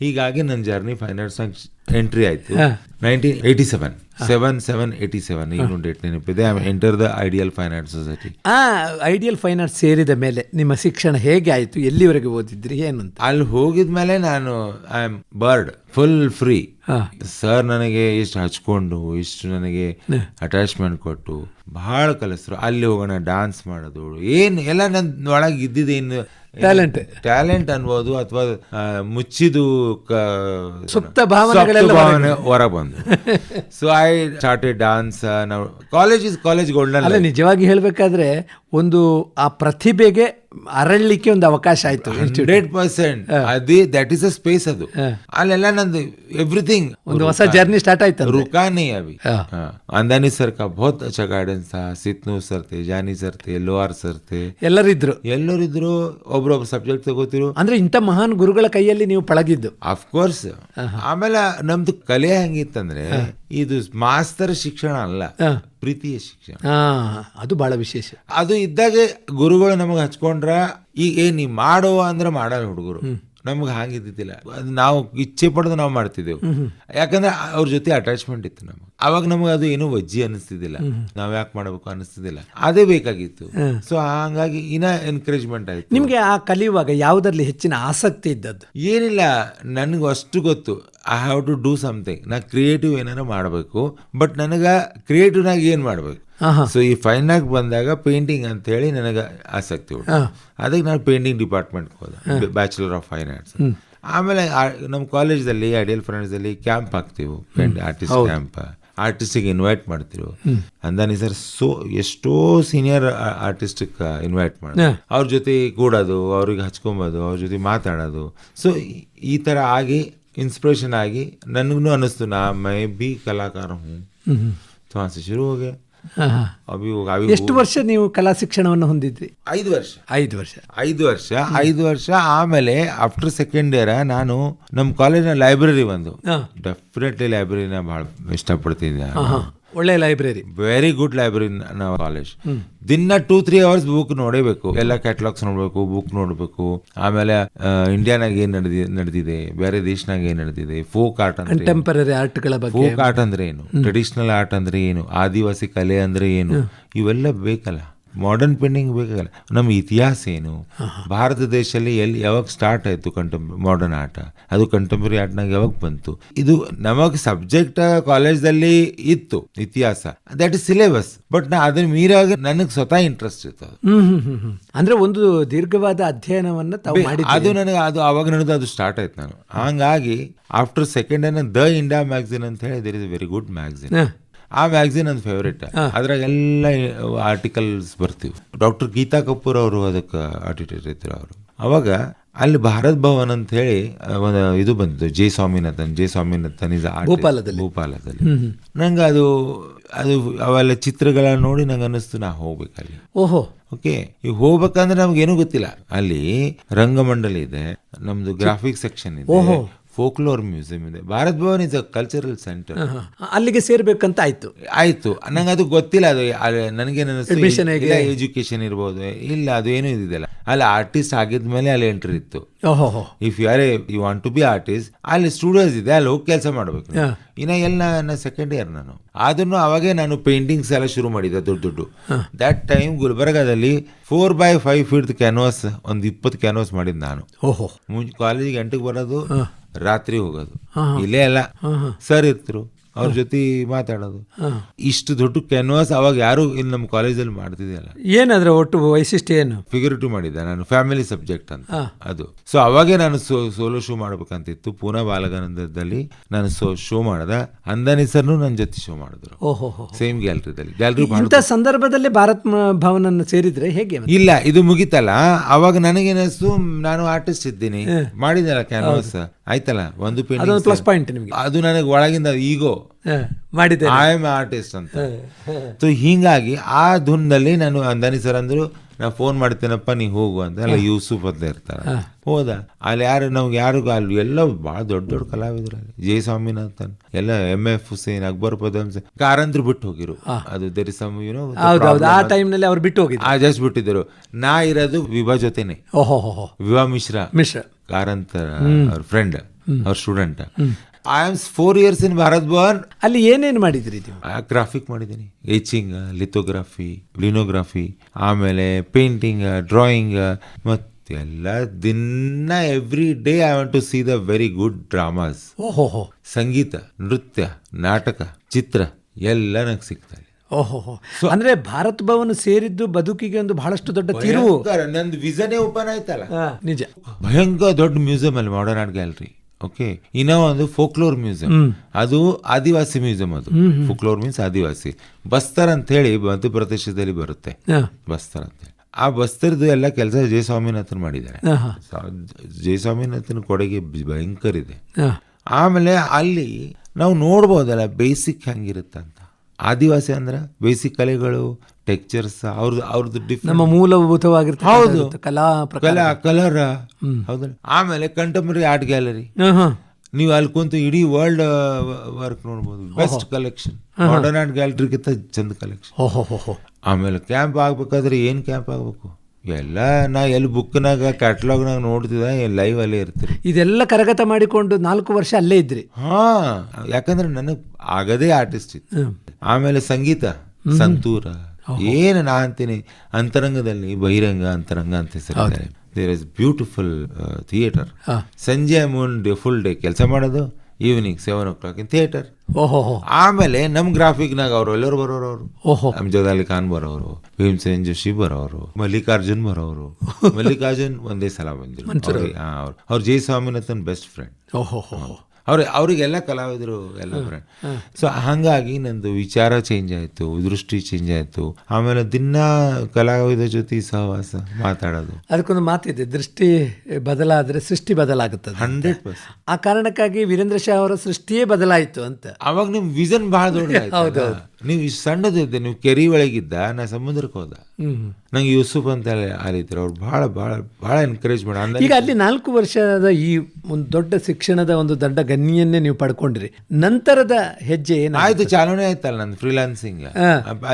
ಹೀಗಾಗಿ ನನ್ನ ಜರ್ನಿ ಫೈನಾನ್ಸ್ ಎಂಟ್ರಿ ಆಯ್ತು. Nineteen eighty seven seven seven eighty seven ಈಗ ಡೇಟ್ ನೆನಪಿದೆ. I enter the ideal finance society ಆ ಐಡಿಯಲ್ ಫೈನ್ ಆರ್ಟ್ಸ್ ಸೇರಿದ ಮೇಲೆ ನಿಮ್ಮ ಶಿಕ್ಷಣ ಹೇಗೆ ಆಯಿತು? ಎಲ್ಲಿವರೆಗೆ ಓದಿದ್ರಿ? ಏನು ಅಂತ ಅಲ್ಲಿ ಹೋಗಿದ್ಮೇಲೆ ನಾನು I am bird full free sir ನನಗೆ ಇಷ್ಟು ಹಚ್ಕೊಂಡು ಇಷ್ಟು ನನಗೆ ಅಟ್ಯಾಚ್ಮೆಂಟ್ ಕೊಟ್ಟು ಬಹಳ ಕಲಿಸ್ರು. ಅಲ್ಲಿ ಹೋಗೋಣ ಡಾನ್ಸ್ ಮಾಡೋದು ಏನು ಎಲ್ಲ ನನ್ನ ಒಳಗೆ ಇದ್ದಿದ್ದೇನು ಟ್ಯಾಲೆಂಟ್ ಟ್ಯಾಲೆಂಟ್ ಅನ್ಬೋದು ಅಥವಾ ಮುಚ್ಚಿದು ಸುಪ್ತ ಭಾವನೆ ಹೊರ ಬಂದು ಸೊ ಐ ಸ್ಟಾರ್ಟೆಡ್ ಡಾನ್ಸ್ ನಾವು ಕಾಲೇಜ್ ಇಸ್ ಕಾಲೇಜ್ ಗೋಲ್ಡನ್ ಅಲ್ಲ ನಿಜವಾಗಿ ಹೇಳ್ಬೇಕಾದ್ರೆ ಒಂದು ಆ ಪ್ರತಿಭೆಗೆ ಅರಳಲಿಕ್ಕೆ ಒಂದು ಅವಕಾಶ ಆಯ್ತು ಹಂಡ್ರೆಡ್ ಪರ್ಸೆಂಟ್. ಅದೇ ದಟ್ ಇಸ್ ಅ ಸ್ಪೇಸ್ ಅದು. ಅಲ್ಲೆಲ್ಲ ನಂದು ಎವ್ರಿಥಿಂಗ್ ಒಂದು ಹೊಸ ಜರ್ನಿ ಸ್ಟಾರ್ಟ್ ಆಯ್ತು ರುಕಾನಿ ಅವಿ. ಅಂದಾನಿ ಸರ್ ಕಾ ಬಹುತ್ ಅಚ್ಚ ಗಾರ್ಡನ್ಸ್ ಸಿತ್ನು ಸರ್ತಿ ಜಾನಿ ಸರ್ ತೇ ಸರ್ತೆ ಎಲ್ಲರೂ ಎಲ್ಲರಿದ್ರು. ಎಲ್ಲರಿದ್ರು ಒಬ್ರೊಬ್ಬ ಸಬ್ಜೆಕ್ಟ್ ತಗೋತಿರು. ಅಂದ್ರೆ ಇಂಥ ಮಹಾನ್ ಗುರುಗಳ ಕೈಯಲ್ಲಿ ನೀವು ಪಳಗಿದ್ದು. ಆಫ್ ಕೋರ್ಸ್ ಆಮೇಲೆ ನಮ್ದು ಕಲೆ ಹೆಂಗಿತ್ತಂದ್ರೆ ಇದು ಮಾಸ್ತರ್ ಶಿಕ್ಷಣ ಅಲ್ಲ. ಪ್ರೀತಿಯ ಶಿಕ್ಷಣ. ಅದು ಬಹಳ ವಿಶೇಷ. ಅದು ಇದ್ದಾಗ ಗುರುಗಳು ನಮಗೆ ಹಚ್ಕೊಂಡ್ರ ಈಗ ಏನ್ ನೀ ಮಾಡೋ ಅಂದ್ರೆ ಮಾಡಲ್ಲ ಹುಡುಗರು. ನಮ್ಗೆ ಹಾಗಿದ್ದಿದ್ದಿಲ್ಲ. ಅದು ನಾವು ಇಚ್ಛೆ ಪಡೆದು ನಾವು ಮಾಡ್ತಿದ್ದೆವು. ಯಾಕಂದ್ರೆ ಅವ್ರ ಜೊತೆ ಅಟ್ಯಾಚ್ಮೆಂಟ್ ಇತ್ತು ನಮಗೆ. ಅವಾಗ ನಮಗೆ ಅದು ಏನು ವಜ್ಜಿ ಅನಿಸ್ತಿದ್ದಿಲ್ಲ. ನಾವು ಯಾಕೆ ಮಾಡಬೇಕು ಅನಿಸ್ತಿದ್ದಿಲ್ಲ. ಅದೇ ಬೇಕಾಗಿತ್ತು. ಸೊ ಹಂಗಾಗಿ ಇನ್ನ ಎನ್ಕರೇಜ್ಮೆಂಟ್ ಆಯ್ತು. ನಿಮ್ಗೆ ಆ ಕಲಿಯುವಾಗ ಯಾವುದರಲ್ಲಿ ಹೆಚ್ಚಿನ ಆಸಕ್ತಿ ಇದ್ದದ್ದು? ಏನಿಲ್ಲ ನನಗೆ ಅಷ್ಟು ಗೊತ್ತು. I have to do something ನಾ ಕ್ರಿಯೇಟಿವ್ ಏನಾರ ಮಾಡಬೇಕು ಬಟ್ ನನಗೆ ಕ್ರಿಯೇಟಿವ್ನಾಗ ಏನು ಮಾಡಬೇಕು. ಸೊ ಈ ಫೈನಾಗ ಬಂದಾಗ ಪೇಂಟಿಂಗ್ ಅಂತ ಹೇಳಿ ನನಗೆ ಆಸಕ್ತಿ ಉಂಟು. ಅದಕ್ಕೆ ನಾನು ಪೇಂಟಿಂಗ್ ಡಿಪಾರ್ಟ್ಮೆಂಟ್ಗೆ ಹೋದೆ. ಬ್ಯಾಚುಲರ್ ಆಫ್ ಫೈನ್ ಆರ್ಟ್ಸ್ ಆಮೇಲೆ ನಮ್ಮ ಕಾಲೇಜಲ್ಲಿ ಐಡಿಯಲ್ ಫ್ರೆಂಡ್ಸಲ್ಲಿ ಕ್ಯಾಂಪ್ ಹಾಕ್ತೀವಿ. ಆರ್ಟಿಸ್ಟ್ ಕ್ಯಾಂಪ್ ಆರ್ಟಿಸ್ಟಿಗೆ ಇನ್ವೈಟ್ ಮಾಡ್ತೀವಿ ಅಂದಾನಿ ಸರ್ ಸೋ ಎಷ್ಟೋ ಸೀನಿಯರ್ ಆರ್ಟಿಸ್ಟ್ ಇನ್ವೈಟ್ ಮಾಡಿ ಅವ್ರ ಜೊತೆ ಕೂಡೋದು ಅವ್ರಿಗೆ ಹಚ್ಕೊಂಬೋದು ಅವ್ರ ಜೊತೆ ಮಾತಾಡೋದು. ಸೊ ಈ ಥರ ಆಗಿ ಇನ್ಸ್ಪಿರೇಷನ್ ಆಗಿ ನನಗೂ ಅನ್ನಿಸ್ತು ನಾ ಮೈ ಬಿ ಕಲಾಕಾರ ಹೂँ तो वहाँ से शुरू हो गया ಹಾ, ಹಾ. अभी वो अभी ಎಷ್ಟು ವರ್ಷ ನೀವು ಕಲಾ ಶಿಕ್ಷಣವನ್ನು ಹೊಂದಿದ್ರಿ ಐದು ವರ್ಷ ಐದು ವರ್ಷ ಐದು ವರ್ಷ ಐದು ವರ್ಷ ಆಮೇಲೆ ಆಫ್ಟರ್ ಸೆಕೆಂಡ್ ಇಯರ್ ನಾನು ನಮ್ಮ ಕಾಲೇಜಿನ ಲೈಬ್ರರಿ ಬಂದು ಹಾ. ಡೆಫಿನೆಟ್ಲಿ ಲೈಬ್ರರಿನ ಭಾಳ ಇಷ್ಟಪಡ್ತಿದ್ದೆ ಹಾ, ಒಳ್ಳೆ ಲೈಬ್ರರಿ ವೆರಿ ಗುಡ್ ಲೈಬ್ರರಿ ನಾವು ಕಾಲೇಜ್ ದಿನ ಟೂ ತ್ರೀ ಅವರ್ಸ್ ಬುಕ್ ನೋಡಬೇಕು. ಎಲ್ಲ ಕ್ಯಾಟಲಾಗ್ಸ್ ನೋಡಬೇಕು ಬುಕ್ ನೋಡಬೇಕು. ಆಮೇಲೆ ಇಂಡಿಯಾನಾಗ ಏನ್ ನಡೆದಿ ನಡೆದಿದೆ? ಬೇರೆ ದೇಶನಾಗ ಏನ್ ನಡೆದಿದೆ? Folk art? ಕಂಟೆಂಪರರಿ ಆರ್ಟ್ಗಳ ಬಗ್ಗೆ. ಫೋಕ್ ಆರ್ಟ್ ಅಂದ್ರೆ ಏನು? ಟ್ರೆಡಿಷನಲ್ ಆರ್ಟ್ ಅಂದ್ರೆ ಏನು? ಆದಿವಾಸಿ ಕಲೆ ಅಂದ್ರೆ ಏನು? ಇವೆಲ್ಲ ಬೇಕಲ್ಲ. ಮಾಡರ್ನ್ ಪೇಂಟಿಂಗ್ ಬೇಕಾಗಲ್ಲ. ನಮ್ಮ ಇತಿಹಾಸ ಏನು? ಭಾರತ ದೇಶದಲ್ಲಿ ಎಲ್ಲಿ ಯಾವಾಗ ಸ್ಟಾರ್ಟ್ ಆಯಿತು ಕಂಟೆಂ ಮಾಡರ್ನ್ ಆಟ? ಅದು ಕಂಟೆಂಪ್ರರಿ ಆರ್ಟ್ನಾಗ ಯಾವಾಗ ಬಂತು? ಇದು ನಮಗೆ ಸಬ್ಜೆಕ್ಟ್ ಕಾಲೇಜ್ದಲ್ಲಿ ಇತ್ತು ಇತಿಹಾಸ. ದಟ್ ಇಸ್ ಸಿಲೆಬಸ್ ಬಟ್ ನಾ ಅದನ್ನ ಮೀರಾಗ ನನಗೆ ಸ್ವತಃ ಇಂಟ್ರೆಸ್ಟ್ ಇತ್ತು. ಅಂದ್ರೆ ಒಂದು ದೀರ್ಘವಾದ ಅಧ್ಯಯನವನ್ನ ತಾವು ಮಾಡಿ ಅದು ನನಗೆ ಅದು ಅವಾಗ ನನಗೆ ಅದು ಸ್ಟಾರ್ಟ್ ಆಯ್ತು ನಾನು. ಹಂಗಾಗಿ after second the India magazine ಅಂತ ಹೇಳಿ there is very good magazine ಆ ಮ್ಯಾಗ್ಝಿನ್ ಒಂದು ಫೇವ್ರೇಟ್ ಅದ್ರಾಗೆಲ್ಲ ಆರ್ಟಿಕಲ್ಸ್ ಬರ್ತೀವಿ. ಡಾಕ್ಟರ್ ಗೀತಾ ಕಪೂರ್ ಅವರು ಅದಕ್ಕೆ ಆಡಿಟರ್ ಇದ್ರು ಅವರು. ಅವಾಗ ಅಲ್ಲಿ ಭಾರತ್ ಭವನ್ ಅಂತ ಹೇಳಿ ಒಂದು ಇದು ಬಂತು J Swaminathan J Swaminathan is ಭೂಪಾಲದಲ್ಲಿ. ಭೂಪಾಲದಲ್ಲಿ. ನಂಗೆ ಅದು ಅದು ಅವೆಲ್ಲ ಚಿತ್ರಗಳ ನೋಡಿ ನಂಗೆ ಅನ್ನಿಸ್ತು ನಾ ಹೋಗ್ಬೇಕಲ್ಲಿ ಓಹೋ. ಓಕೆ ಈಗ ಹೋಗ್ಬೇಕಂದ್ರೆ ನಮ್ಗೆ ಏನೂ ಗೊತ್ತಿಲ್ಲ. ಅಲ್ಲಿ ರಂಗಮಂಡಲ ಇದೆ ನಮ್ದು ಗ್ರಾಫಿಕ್ ಸೆಕ್ಷನ್ ಇದೆ. ಫೋಕ್ಲೋರ್ ಮ್ಯೂಸಿಯಂ ಇದೆ. Bharat Bhavan is a cultural centre ಅಲ್ಲಿಗೆ ಸೇರ್ಬೇಕಂತ ಆಯ್ತು. ಆಯ್ತು. ನಂಗೆ ಅದು ಗೊತ್ತಿಲ್ಲ. ಅದು ನನಗೆ? ಎಜುಕೇಶನ್ ಇರ್ಬೋದು. ಇಲ್ಲ ಅದು ಏನು ಇದಿಲ್ಲ ಅಲ್ಲಿ ಆರ್ಟಿಸ್ಟ್ ಆಗಿದ್ಮೇಲೆ ಅಲ್ಲಿ ಎಂಟ್ರಿ ಇತ್ತು. If you are you want to be artist ಅಲ್ಲಿ ಸ್ಟುಡಿಯೋಸ್ ಇದೆ ಅಲ್ಲಿ ಹೋಗಿ ಕೆಲಸ ಮಾಡಬೇಕು. ಇನ್ನ ಎಲ್ಲ ನನ್ನ ಸೆಕೆಂಡ್ ಇಯರ್ ನಾನು. ಅದನ್ನು ಅವಾಗೇ ನಾನು ಪೇಂಟಿಂಗ್ಸ್ ಎಲ್ಲ ಶುರು ಮಾಡಿದ್ದೆ ದೊಡ್ಡ ದೊಡ್ಡ. That time ಗುಲ್ಬರ್ಗಾದಲ್ಲಿ four by five feet canvas ಒಂದು ಇಪ್ಪತ್ತು ಕ್ಯಾನ್ವಾಸ್ ಮಾಡಿದ್ದು ನಾನು. ಕಾಲೇಜಿಗೆ ಎಂಟಕ್ಕೆ ಬರೋದು ರಾತ್ರಿ ಹೋಗೋದು. ಇಲ್ಲೇ ಅಲ್ಲ. ಸರ್ ಇರ್ತರು. ಅವ್ರ ಜೊತೆ ಮಾತಾಡೋದು. ಇಷ್ಟು ದೊಡ್ಡ ಕ್ಯಾನ್ವಾಸ್ ಅವಾಗ ಯಾರು ಇಲ್ಲಿ ನಮ್ಮ ಕಾಲೇಜಲ್ಲಿ ಮಾಡ್ತಿದ್ದಿಲ್ಲ ಏನಾದ್ರೆ ಒಟ್ಟು ವೈಶಿಷ್ಟ್ಯ ಏನು? ಫಿಗರೇಟಿವ್ ಮಾಡಿದ್ದೆ ನಾನು ಫ್ಯಾಮಿಲಿ ಸಬ್ಜೆಕ್ಟ್ ಅಂತ. ಅದು. ಸೊ ಅವಾಗೆ ನಾನು ಸೋಲೋ ಶೋ ಮಾಡ್ಬೇಕಂತಿತ್ತು. ಪೂನಾ ಬಾಲಗಾನಂದದಲ್ಲಿ ನಾನು ಸೋ ಶೋ ಮಾಡ್ದೆ. ಅಂದಾನಿ ಸರ್ನು ನನ್ನ ಜೊತೆ ಶೋ ಮಾಡಿದ್ರು. ಸೇಮ್ ಗ್ಯಾಲರಿದಲ್ಲಿ ಗ್ಯಾಲರಿ ಇಂಥ ಸಂದರ್ಭದಲ್ಲಿ ಭಾರತ್ ಭವನ ಸೇರಿದ್ರೆ ಹೇಗೆ? ಇಲ್ಲ ಇದು ಮುಗಿತಲ್ಲ. ಅವಾಗ ನನಗೇನಿಸ್ತು ನಾನು ಆರ್ಟಿಸ್ಟ್ ಇದ್ದೀನಿ. ಮಾಡಿದಲ್ಲ ಕ್ಯಾನ್ವಾಸ್ ಆಯ್ತಲ್ಲ? ಒಂದು ಅದೊಂದು ಪೇಂಟಿಂಗ್ ಪ್ಲಸ್ ಪಾಯಿಂಟ್ ನಿಮಗೆ. ಅದು ನನಗೆ ಒಳಗಿಂದ ಈಗೋ ಮಾಡಿದ್ದೆ ಐ ಆಮ್ ಆರ್ಟಿಸ್ಟ್ ಅಂತ. ಸೊ ಹೀಗಾಗಿ ಆ ಧುನ್ನಲ್ಲಿ ನಾನು ಅಂದಾನಿ ಸರ್ ಅಂದ್ರು ನಾ ಫೋನ್ ಮಾಡ್ತೇನಪ್ಪ ನೀ ಹೋಗು ಅಂತ. ಎಲ್ಲ ಯೂಸುಫ್ ಅಂತ ಇರ್ತಾರೆ. ಹೋದ. ಅಲ್ಲಿ ಯಾರು ನಮ್ಗೆ ಯಾರಿಗೂ ಅಲ್ಲಿ ಎಲ್ಲ ಭಾಳ ದೊಡ್ಡ ದೊಡ್ಡ ಕಲಾವಿದರು ಅಲ್ಲಿ. ಜೆ ಸ್ವಾಮಿನಾಥನ್ ಎಲ್ಲ ಎಂ ಎಫ್ ಹುಸೇನ್ ಅಕ್ಬರ್ ಪದಮ್ ಕಾರಂದ್ರು ಬಿಟ್ಟು ಹೋಗಿರು. ಅದು ದೇರ್ ಇಸ್ ಸಮ್ ಯುನೋ ಆ ಟೈಮ್ನಲ್ಲಿ ಅವ್ರು ಬಿಟ್ಟು ಹೋಗಿದ್ರು. ಆ ಜಸ್ಟ್ ಬಿಟ್ಟಿದ್ದರು. ನಾ ಇರೋದು ವಿಭಾ ಜೊತೆನೆ. ವಿಭಾ ಮಿಶ್ರಾ. ಮಿಶ್ರ. ಕಾರಂತ ಅವ್ರ ಫ್ರೆಂಡ್ ಅವ್ರ student I am four years in Bharat Bhavan ಅಲ್ಲಿ ಏನೇನು ಮಾಡಿದ್ರಿ ಗ್ರಾಫಿಕ್ ಮಾಡಿದ್ದೀನಿ. ಏಚಿಂಗ್ ಲಿಥೋಗ್ರಾಫಿ ಲಿನೋಗ್ರಾಫಿ ಆಮೇಲೆ ಪೇಂಟಿಂಗ್ ಡ್ರಾಯಿಂಗ್ ಮತ್ತೆಲ್ಲ ದಿನ every day I want to see the very good dramas ಸಂಗೀತ ನೃತ್ಯ ನಾಟಕ ಚಿತ್ರ ಎಲ್ಲ ನಂಗೆ ಸಿಗ್ತಾ ಇದೆ ಓಹೋ ಅಂದ್ರೆ ಭಾರತ್ ಭವನ್ ಸೇರಿದ್ದು ಬದುಕಿಗೆ ಒಂದು ಬಹಳಷ್ಟು ದೊಡ್ಡ ತಿರುವು. ನಂದು ವಿಸನೇ ಓಪನ್ ಆಯ್ತಲ್ಲ. ನಿಜ. ಭಯಂಕರ ದೊಡ್ಡ ಮ್ಯೂಸಿಯಂ ಅಲ್ಲಿ ಮಾಡರ್ನ್ ಆರ್ಟ್ ಗ್ಯಾಲರಿ ಓಕೆ ಇನ್ನ ಒಂದು ಫೋಕ್ಲೋರ್ ಮ್ಯೂಸಿಯಂ. ಅದು ಆದಿವಾಸಿ ಮ್ಯೂಸಿಯಂ ಅದು. Folklore means adivasi. ಬಸ್ತರ್ ಅಂತ ಹೇಳಿ ಮಧ್ಯಪ್ರದೇಶದಲ್ಲಿ ಬರುತ್ತೆ. ಬಸ್ತರ್ ಅಂತ ಹೇಳಿ ಆ ಬಸ್ತರ್ದು ಎಲ್ಲ ಕೆಲಸ ಜಯ ಸ್ವಾಮಿನಾಥನ್ ಮಾಡಿದ್ದಾರೆ ಜಯ ಸ್ವಾಮಿನಾಥನ್ ಕೊಡುಗೆ ಭಯಂಕರ ಇದೆ. ಆಮೇಲೆ ಅಲ್ಲಿ ನಾವು ನೋಡ್ಬೋದಲ್ಲ ಬೇಸಿಕ್ ಹೆಂಗಿರುತ್ತಂತ. ಆದಿವಾಸಿ ಅಂದ್ರೆ ಬೇಸಿಕ್ ಕಲೆಗಳು ಟೆಕ್ಚರ್ಸ್ ಅವ್ರದ್ದು ಅವ್ರದ್ದು ಡಿಫ್ರೆಂಟ್ ನಮ್ಮ ಮೂಲಭೂತವಾಗಿರ್ತ ಹೌದು. ಕಲಾ ಕಲಾ ಕಲರ್ ಹೌದಲ್ಲ? ಆಮೇಲೆ ಕಂಟೆಂಪ್ರರಿ ಆರ್ಟ್ ಗ್ಯಾಲರಿ. ನೀವು ಅಲ್ಲಿ ಕುಂತು ಇಡೀ ವರ್ಲ್ಡ್ ವರ್ಕ್ ನೋಡ್ಬೋದು. ಬೆಸ್ಟ್ ಕಲೆಕ್ಷನ್ ಮಾಡರ್ನ್ ಆರ್ಟ್ ಗ್ಯಾಲರಿಗಿಂತ ಚಂದ ಕಲೆಕ್ಷನ್ ಆಮೇಲೆ ಕ್ಯಾಂಪ್ ಆಗ್ಬೇಕಾದ್ರೆ ಏನು ಕ್ಯಾಂಪ್ ಆಗಬೇಕು? ಎಲ್ಲ ನಾ ಎಲ್ಲಿ ಬುಕ್ನಾಗ ಕ್ಯಾಟ್ಲಾಗ್ನಾಗ ನೋಡ್ತಿದ್ದ ಲೈವ್ ಅಲ್ಲೇ ಇರ್ತೀರಿ. ಇದೆಲ್ಲ ಕರಗತ ಮಾಡಿಕೊಂಡು ನಾಲ್ಕು ವರ್ಷ ಅಲ್ಲೇ ಇದ್ರಿ. ಹಾ ಯಾಕಂದ್ರೆ ನನಗೆ ಆಗದೇ ಆರ್ಟಿಸ್ಟ್ ಇತ್ತು. ಆಮೇಲೆ ಸಂಗೀತ ಸಂತೂರ. ಏನು ನಾ ಅಂತೀನಿ ಅಂತರಂಗದಲ್ಲಿ ಬಹಿರಂಗ ಅಂತರಂಗ ಅಂತ ಹೆಸರಿದ್ದಾರೆ. ದೇರ್ ಇಸ್ ಬ್ಯೂಟಿಫುಲ್ ಥಿಯೇಟರ್ ಸಂಜೆ ಮೂನ್ ಡೇ ಫುಲ್ ಡೇ ಕೆಲಸ ಮಾಡೋದು evening seven o'clock in theatre ಓಹೋ. ಆಮೇಲೆ ನಮ್ಮ ಗ್ರಾಫಿಕ್ನಾಗ ಅವರು ಎಲ್ಲರೂ ಬರೋರು ಅವರು. ಓಹೋ. ಅಮ್ಜದ್ ಅಲಿ ಖಾನ್ ಬರೋರು ಭೀಮ್ಸೇನ್ ಜೋಶಿ ಬರೋರು ಮಲ್ಲಿಕಾರ್ಜುನ್ ಬರೋರು. ಮಲ್ಲಿಕಾರ್ಜುನ್ ಒಂದೇ ಸಲ ಬಂದಿರು. ಅವ್ರು. ಜೈ ಸ್ವಾಮಿನಾಥನ್ ಬೆಸ್ಟ್ ಫ್ರೆಂಡ್ ಓಹೋ. ಅವ್ರ ಅವರಿಗೆಲ್ಲ ಕಲಾವಿದರು ಎಲ್ಲ ಫ್ರೆಂಡ್ ಸೊ ಹಾಗಾಗಿ ನಂದು ವಿಚಾರ ಚೇಂಜ್ ಆಯಿತು ದೃಷ್ಟಿ ಚೇಂಜ್ ಆಯಿತು. ಆಮೇಲೆ ದಿನ ಕಲಾವಿದ ಜೊತೆ ಸಹವಾಸ ಮಾತಾಡೋದು. ಅದಕ್ಕೊಂದು ಮಾತಿದೆ ದೃಷ್ಟಿ ಬದಲಾದರೆ ಸೃಷ್ಟಿ ಬದಲಾಗುತ್ತದೆ ಹಂಡ್ರೆಡ್ ಪರ್ಸೆಂಟ್. ಆ ಕಾರಣಕ್ಕಾಗಿ ವೀರೇಂದ್ರ ಶಾ ಅವರ ಸೃಷ್ಟಿಯೇ ಬದಲಾಯಿತು ಅಂತ. ಅವಾಗ ನಿಮ್ಮ ವಿಷನ್ ಬಹಳ ದೊಡ್ಡ ನೀವು ಇಷ್ಟು ಸಣ್ಣದಿದ್ದೆ ನೀವು ಕೆರಿ ಒಳಗಿದ್ದ ನಾ ಸಮುದ್ರಕ್ಕೆ ಹೋದ. ನಂಗೆ ಯೂಸುಫ್ ಅಂತ ಆಲಿದ್ರು ಅವ್ರು ಬಹಳ ಬಹಳ ಬಹಳ ಎನ್ಕರೇಜ್ ಮಾಡ. ಈಗ ಅಲ್ಲಿ ನಾಲ್ಕು ವರ್ಷದ ಈ ಒಂದು ದೊಡ್ಡ ಶಿಕ್ಷಣದ ಒಂದು ದೊಡ್ಡ ಗನ್ನಿಯನ್ನೇ ನೀವು ಪಡ್ಕೊಂಡ್ರಿ. ನಂತರದ ಹೆಜ್ಜೆ ಏನು ಆಯ್ತು ಚಾಲನೆ ಆಯ್ತಲ್ಲ ನಂದು ಫ್ರೀಲಾನ್ಸಿಂಗ್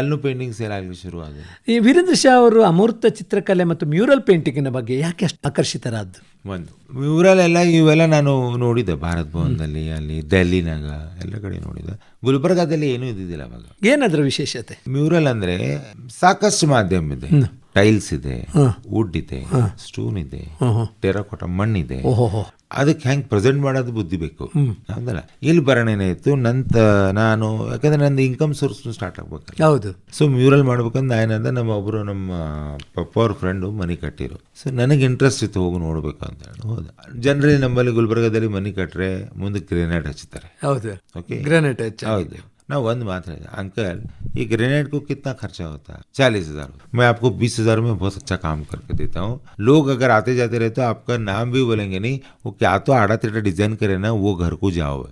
ಅಲ್ಲೂ ಪೇಂಟಿಂಗ್ ಸೇಲ್ ಆಗಲಿ ಶುರು ಆಗಿದೆ ಈ ವೀರೇಂದ್ರ ಶಾ ಅವರು ಅಮೂರ್ತ ಚಿತ್ರಕಲೆ ಮತ್ತು ಮ್ಯೂರಲ್ ಪೇಂಟಿಂಗಿನ ಬಗ್ಗೆ ಯಾಕೆ ಅಷ್ಟು ಆಕರ್ಷಿತರಾದ್ದು? ಒಂದು ಇವರಲ್ಲೆಲ್ಲ ಇವೆಲ್ಲ ನಾನು ನೋಡಿದ್ದೆ ಭಾರತ್ ಭವನದಲ್ಲಿ ಅಲ್ಲಿ ಡೆಲ್ಲಿನಾಗ ಎಲ್ಲ ಕಡೆ ನೋಡಿದ್ದೆ ಗುಲ್ಬರ್ಗಾದಲ್ಲಿ ಏನೂ ಇದ್ದಿದ್ದಿಲ್ಲ ಅವಾಗ. ಏನದ್ರ ವಿಶೇಷತೆ? ಮ್ಯೂರಲ್ ಅಂದರೆ ಸಾಕಷ್ಟು ಮಾಧ್ಯಮ ಇದೆ. ಟೈಲ್ಸ್ ಇದೆ ವುಡ್ ಇದೆ ಸ್ಟೋನ್ ಇದೆ ಟೆರಕೋಟ ಮಣ್ಣಿದೆ. ಅದಕ್ಕೆ ಹೆಂಗ್ ಪ್ರೆಸೆಂಟ್ ಮಾಡೋದು ಬುದ್ಧಿ ಬೇಕು? ಹೌದಲ್ಲ? ಇಲ್ಲಿ ಬರೋಣ ಇತ್ತು ನಂತ ನಾನು ಯಾಕಂದ್ರೆ ನಂದು ಇನ್ಕಮ್ ಸೋರ್ಸ್ ಸ್ಟಾರ್ಟ್ ಆಗ್ಬೇಕು ಹೌದು. ಸೊ ಮ್ಯೂರಲ್ ಮಾಡ್ಬೇಕಂದ್ರೆ ಏನಂದ ನಮ್ಮ ಒಬ್ರು ನಮ್ಮ ಪವರ್ ಅವ್ರ ಫ್ರೆಂಡು ಮನೆ ಕಟ್ಟಿರು. ಸೊ ನನಗೆ ಇಂಟ್ರೆಸ್ಟ್ ಇತ್ತು ಹೋಗಿ ನೋಡ್ಬೇಕು ಅಂತ ಹೇಳಿ. ಹೌದು. ಜನರಲಿ ನಮ್ಮಲ್ಲಿ ಗುಲ್ಬರ್ಗದಲ್ಲಿ ಮನಿ ಕಟ್ಟರೆ ಮುಂದೆ ಗ್ರೆನೇಡ್ ಹಚ್ಚುತ್ತಾರೆ ಹೌದು. ಓಕೆ ಗ್ರಾನೈಟ್ ಹಚ್ಚ. ಹೌದು. ना वन बात रहेगा अंकल, ये ग्रेनेड को कितना खर्चा होता है? चालीस हज़ार मैं आपको बीस हज़ार में बहुत अच्छा काम करके देता हूँ। लोग अगर आते जाते रहे तो आपका नाम भी बोलेंगे नहीं, वो क्या तो आड़ा तेरा डिज़ाइन करे ना, वो घर को जाओ।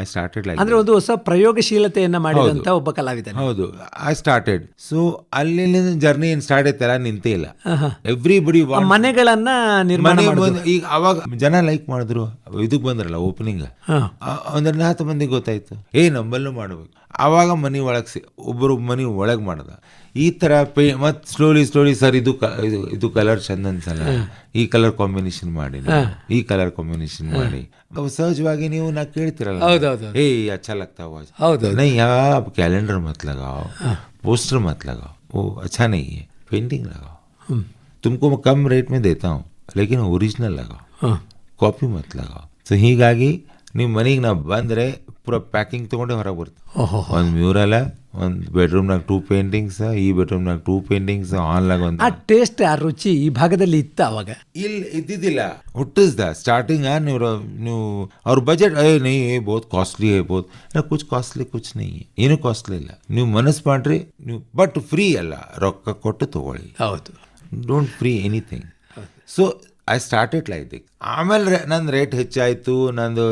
ಐ ಸ್ಟಾರ್ಟೆಡ್ ಲೈಕ್ ಅಂದ್ರೆ ಒಂದು ಹೊಸ ಪ್ರಯೋಗಶೀಲತೆಯನ್ನ ಮಾಡಿದಂತ ಒಬ್ಬ ಕಲಾವಿದ ಹೌದು. ಐ ಸ್ಟಾರ್ಟೆಡ್ ಸೊ ಅಲ್ಲಿ ಜರ್ನಿ ಏನ್ ಸ್ಟಾರ್ಟ್ ಆಯ್ತಲ್ಲ ನಿಂತೇ ಇಲ್ಲ. ಎವ್ರಿಬಡಿ ಮನೆಗಳನ್ನ ನಿರ್ಮಾಣ ಈಗ ಅವಾಗ ಜನ ಲೈಕ್ ಮಾಡಿದ್ರು. ಇದಕ್ ಬಂದ್ರಲ್ಲ ಓಪನಿಂಗ್ ಒಂದೆರಡು ಹತ್ತು ಮಂದಿ ಗೊತ್ತಾಯ್ತು. ಏ ನಂಬಲ್ಲೂ ಮಾಡ್ಬೇಕು. ಅವಾಗ ಮನೆ ಒಳಗೆ ಒಬ್ಬರು ಮನಿ ಒಳಗೆ ಮಾಡ್ದ. ಈ ತರ ಪೇ ಸ್ಲೋಲಿ ಸ್ಲೋಲಿ ಸರ್ ಇದು ಇದು ಕಲರ್ ಚಂದ ಅನ್ಸಲ್ಲ. ಈ ಕಲರ್ ಕಾಂಬಿನೇಷನ್ ಮಾಡಿ ಈ ಕಲರ್ ಕಾಂಬಿನೇಷನ್ ಮಾಡಿ. ಸಹಜವಾಗಿ ನೀವು ನಾ ಕೇಳ್ತಿರಲ್ಲ ಹೌದೌದು. ए ये अच्छा लगता है वो ಹೌದು नहीं यहाँ आप कैलेंडर मत लगाओ पोस्टर मत लगाओ वो अच्छा नहीं है पेंटिंग लगाओ तुमको मैं कम रेट में देता हूँ लेकिन ओरिजिनल लगाओ ಹಾ. ಕಾಪಿ ಮತ್ ಲಗಾವ್ ಸೊ ಹೀಗಾಗಿ ನೀವು ಮನೆಗೆ ನಾವು ಬಂದರೆ ಪೂರ ಪ್ಯಾಕಿಂಗ್ ತೊಗೊಂಡೆ ಹೊರಗೆ ಬರ್ತೀವಿ ಓಹೋ ಒಂದು ಮ್ಯೂರಲ್ಲ ಒಂದು ಬೆಡ್ರೂಮ್ನಾಗ ಟೂ ಪೇಂಟಿಂಗ್ಸ್ ಈ ಬೆಡ್ರೂಮ್ನಾಗ ಟೂ ಪೇಂಟಿಂಗ್ಸ್ ಆನ್ಲಾಗ ಒಂದು ಆ ಟೇಸ್ಟ್ ಆ ರುಚಿ ಈ ಭಾಗದಲ್ಲಿ ಇತ್ತ ಅವಾಗ? ಇಲ್ಲಿ ಇದ್ದಿದ್ದಿಲ್ಲ. ಹುಟ್ಟಿಸ್ದ ಸ್ಟಾರ್ಟಿಂಗ್ ನೀವು ನೀವು ಅವ್ರ ಬಜೆಟ್ ಏ ನೀ ಬಹುತ್ ಕಾಸ್ಟ್ಲಿ ಹೇ ಬಹುತ್ ಕುಚ್ ಕಾಸ್ಟ್ಲಿ ಕುಚ್ ನೀ. ಏನು ಕಾಸ್ಟ್ಲಿ ಇಲ್ಲ. ನೀವು ಮನಸ್ಸು ಮಾಡ್ರಿ ನೀವು ಬಟ್ ಫ್ರೀ ಅಲ್ಲ ರೊಕ್ಕ ಕೊಟ್ಟು ತಗೊಳ್ಳಿ. ಹೌದು. Don't free anything so I started like ದಿಕ್ ಆಮೇಲೆ ನನ್ನ ರೇಟ್ ಹೆಚ್ಚಾಯಿತು ನಂದು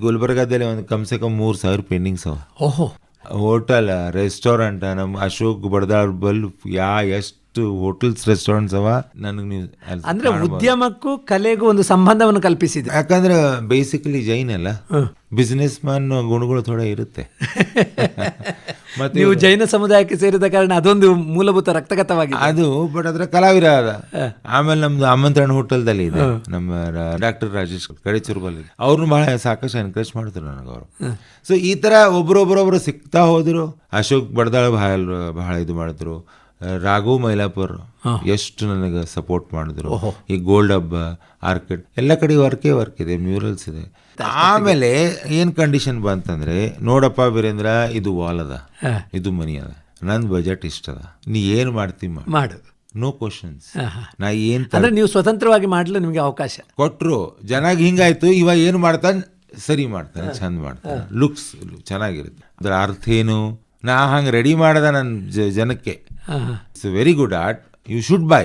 ಗುಲ್ಬರ್ಗಾದಲ್ಲಿ ಒಂದು ಕಮ್ ಸೆ ಕಮ್ ಮೂರು ಸಾವಿರ ಪೇಂಟಿಂಗ್ಸ್ ಅವ. ಓಹೋ. ಹೋಟೆಲ್ ರೆಸ್ಟೋರೆಂಟ್ ನಮ್ಮ ಅಶೋಕ್ ಬಡದಾಳ್ ಬಲ್ ಯಾ ಎಷ್ಟು ಹೋಟೆಲ್ಸ್ ರೆಸ್ಟೋರೆಂಟ್ಸ್ ಅವ ನನಗೆ ನೀವು ಅಂದ್ರೆ ಉದ್ಯಮಕ್ಕೂ ಕಲೆಗೂ ಒಂದು ಸಂಬಂಧವನ್ನು ಕಲ್ಪಿಸಿದೆ. ಯಾಕಂದ್ರೆ ಬೇಸಿಕಲಿ ಜೈನ್ ಅಲ್ಲ. ಬಿಸ್ನೆಸ್ ಮ್ಯಾನ್ ಗುಣಗಳು ಥೋಡೆ ಇರುತ್ತೆ. ನೀವು ಜೈನ ಸಮುದಾಯಕ್ಕೆ ಸೇರಿದ ಕಾರಣ ಅದೊಂದು ಮೂಲಭೂತ ರಕ್ತಗತವಾಗಿದೆ. ಅದು ಬಟ್ ಅದ್ರ ಕಲಾವಿರ ಅದ ಆಮೇಲೆ ನಮ್ದು ಆಮಂತ್ರಣ ಹೋಟೆಲ್ದಲ್ಲಿ ಇದೆ. ನಮ್ಮ ಡಾಕ್ಟರ್ ರಾಜೇಶ್ ಕಡೆಚುರ್ಬಲ್ ಅವ್ರನ್ನ ಬಹಳ ಸಾಕಷ್ಟು ಎನ್ಕರೇಜ್ ಮಾಡಿದ್ರು ನನಗೆ ಅವರು. ಸೊ ಈ ತರ ಒಬ್ರೊಬ್ರೊಬ್ರು ಸಿಗ್ತಾ ಹೋದ್ರು. ಅಶೋಕ್ ಬಡದಾಳ ಬಹಳ ಬಹಳ ಇದು ಮಾಡಿದ್ರು. ರಾಘವ್ ಮೈಲಾಪುರ್ ಎಷ್ಟು ನನಗೆ ಸಪೋರ್ಟ್ ಮಾಡಿದ್ರು. ಈ ಗೋಲ್ಡ್ ಹಬ್ಬ ಆರ್ಕಿಡ್ ಎಲ್ಲ ಕಡೆ ವರ್ಕೇ ವರ್ಕ್ ಇದೆ ಮ್ಯೂರಲ್ಸ್ ಇದೆ. ಆಮೇಲೆ ಏನ್ ಕಂಡೀಷನ್ ಬಂತಂದ್ರೆ ನೋಡಪ್ಪ ವೀರೇಂದ್ರ ಇದು ವಾಲ್ ಅದ ಇದು ಮನಿ ಅದ ನನ್ ಬಜೆಟ್ ಇಷ್ಟ ಅದ. ನೀ ಏನ್ ಮಾಡ್ತಿ ಮಾಡು. ಮಾಡು. ನೋ ಕ್ವಶನ್ಸ್ ನಾ ಏನ್ ಅಂದ್ರೆ ನೀವು ಸ್ವತಂತ್ರವಾಗಿ ಮಾಡಲು ನಿಮಗೆ ಅವಕಾಶ. ಕೊಟ್ರು ಜನಾಗಿ ಹಿಂಗಾಯ್ತು ಇವಾಗ ಏನು ಮಾಡ್ತಾನೆ ಸರಿ ಮಾಡ್ತಾನೆ ಚಂದ ಮಾಡ್ತಾನೆ. ಲುಕ್ಸ್ ಚೆನ್ನಾಗಿರುತ್ತೆ. ಅದರ ಅರ್ಥ ಏನು? ನಾ ಹಂಗೆ ರೆಡಿ ಮಾಡದ ನನ್ನ ಜನಕ್ಕೆ. It's very good art you should buy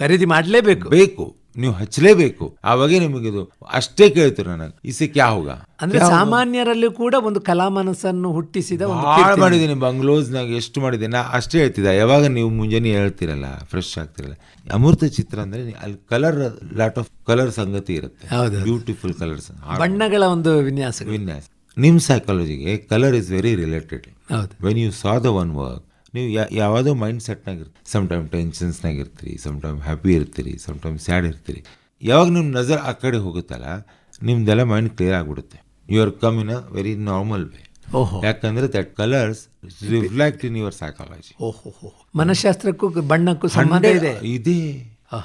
ಖರೀದಿ ಮಾಡಲೇಬೇಕು. ಬೇಕು. ನೀವು ಹಚ್ಚಲೇಬೇಕು ಆವಾಗ ನಿಮಗಿದು ಅಷ್ಟೇ ಕೇಳ್ತೀರಿ ನನಗೆ. ಇಸೆ ಕ್ಯಾ ಹೋಗ? ಅಂದ್ರೆ ಸಾಮಾನ್ಯರಲ್ಲಿ ಕೂಡ ಒಂದು ಕಲಾ ಮನಸ್ಸನ್ನು ಹುಟ್ಟಿಸಿದ ಹಾಳು ಮಾಡಿದ್ದೀನಿ. ಬಂಗ್ಲೋಸ್ ಬಂಗ್ಲೋಸ್ನಾಗ ಎಷ್ಟು ಮಾಡಿದ್ದೀನಿ. ನಾ ಅಷ್ಟೇ ಹೇಳ್ತಿದ್ದ. ಯಾವಾಗ ನೀವು ಮುಂಜಾನೆ ಹೇಳ್ತಿರಲ್ಲ ಫ್ರೆಶ್ ಆಗ್ತಿರಲ್ಲ. ಅಮೃತ ಚಿತ್ರ ಅಂದ್ರೆ ಅಲ್ಲಿ ಕಲರ್ ಲಾಟ್ ಆಫ್ ಕಲರ್ ಸಂಗತಿ ಇರುತ್ತೆ. ಬ್ಯೂಟಿಫುಲ್ ಕಲರ್ಸ್ ಬಣ್ಣಗಳ ಒಂದು ವಿನ್ಯಾಸ. ವಿನ್ಯಾಸ ನಿಮ್ಮ ಸೈಕಾಲಜಿಗೆ ಕಲರ್ ಇಸ್ ವೆರಿ ರಿಲೇಟೆಡ್ ಹೌದು. When you saw the one work ನೀವು ಯಾ ಯಾವುದೋ ಮೈಂಡ್ ಸೆಟ್ನಾಗ ಇರ್ತೀರಿ. ಸಮ್ ಟೈಮ್ ಟೆನ್ಷನ್ಸ್ನಾಗ ಇರ್ತೀರಿ ಸಮ್ ಟೈಮ್ ಹ್ಯಾಪಿ ಇರ್ತೀರಿ ಸಮ್ ಟೈಮ್ ಸ್ಯಾಡ್ ಇರ್ತೀರಿ. ಯಾವಾಗ ನಿಮ್ಮ ನಜರ್ ಆ ಕಡೆ ಹೋಗುತ್ತಲ್ಲ ನಿಮ್ದೆಲ್ಲ ಮೈಂಡ್ ಕ್ಲಿಯರ್ ಆಗಿಬಿಡುತ್ತೆ. You are come in a very normal way ಓಹೋ. ಯಾಕಂದ್ರೆ that colours reflect in your psychology ಓಹೋ ಮನಃಶಾಸ್ತ್ರಕ್ಕೂ ಬಣ್ಣಕ್ಕೂ ಸಂಬಂಧ ಇದೆ. ಇದೆ.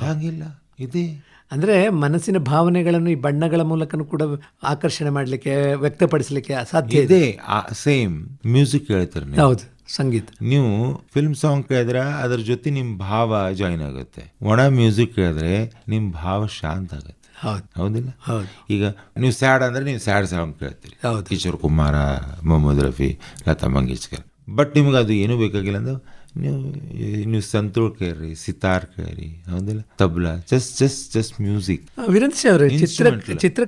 ಹಾಗಿಲ್ಲ. ಇದೆ. ಅಂದ್ರೆ ಮನಸ್ಸಿನ ಭಾವನೆಗಳನ್ನು ಈ ಬಣ್ಣಗಳ ಮೂಲಕನೂ ಕೂಡ ಆಕರ್ಷಣೆ ಮಾಡಲಿಕ್ಕೆ ವ್ಯಕ್ತಪಡಿಸಲಿಕ್ಕೆ ಸಾಧ್ಯ ಇದೆ. ಸೇಮ್ ಮ್ಯೂಸಿಕ್ ಹೇಳ್ತಾರೆ ಹೌದು ಸಂಗೀತ. ನೀವು ಫಿಲ್ಮ್ ಸಾಂಗ್ ಕೇಳಿದ್ರೆ ಅದ್ರ ಜೊತೆ ನಿಮ್ ಭಾವ ಜಾಯಿನ್ ಆಗುತ್ತೆ. ಒಣ ಮ್ಯೂಸಿಕ್ ಕೇಳಿದ್ರೆ ನಿಮ್ ಭಾವ ಶಾಂತ ಆಗುತ್ತೆ. ಹೌದು. ಹೌದಿಲ್ಲ? ಹೌದು. ಈಗ ನೀವು ಸ್ಯಾಡ್ ಅಂದ್ರೆ ನೀವು ಸ್ಯಾಡ್ ಸಾಂಗ್ ಕೇಳ್ತೀರಿ. ಹೌದು. ಕಿಶೋರ್ ಕುಮಾರ ಮೊಹಮ್ಮದ್ ರಫಿ ಲತಾ ಮಂಗೇಶ್ಕರ್. ಬಟ್ ನಿಮ್ಗೆ ಅದು ಏನೂ ಬೇಕಾಗಿಲ್ಲ ಅಂದ್ರೆ ನೀವು ಸಂತೋಳ್ ಕೈರಿ ಸಿತಾರ್ ಕೈರಿ ಹೌದಿಲ್ಲ tabla just just just music Virendra ಶ್ ಅವರು ಚಿತ್ರ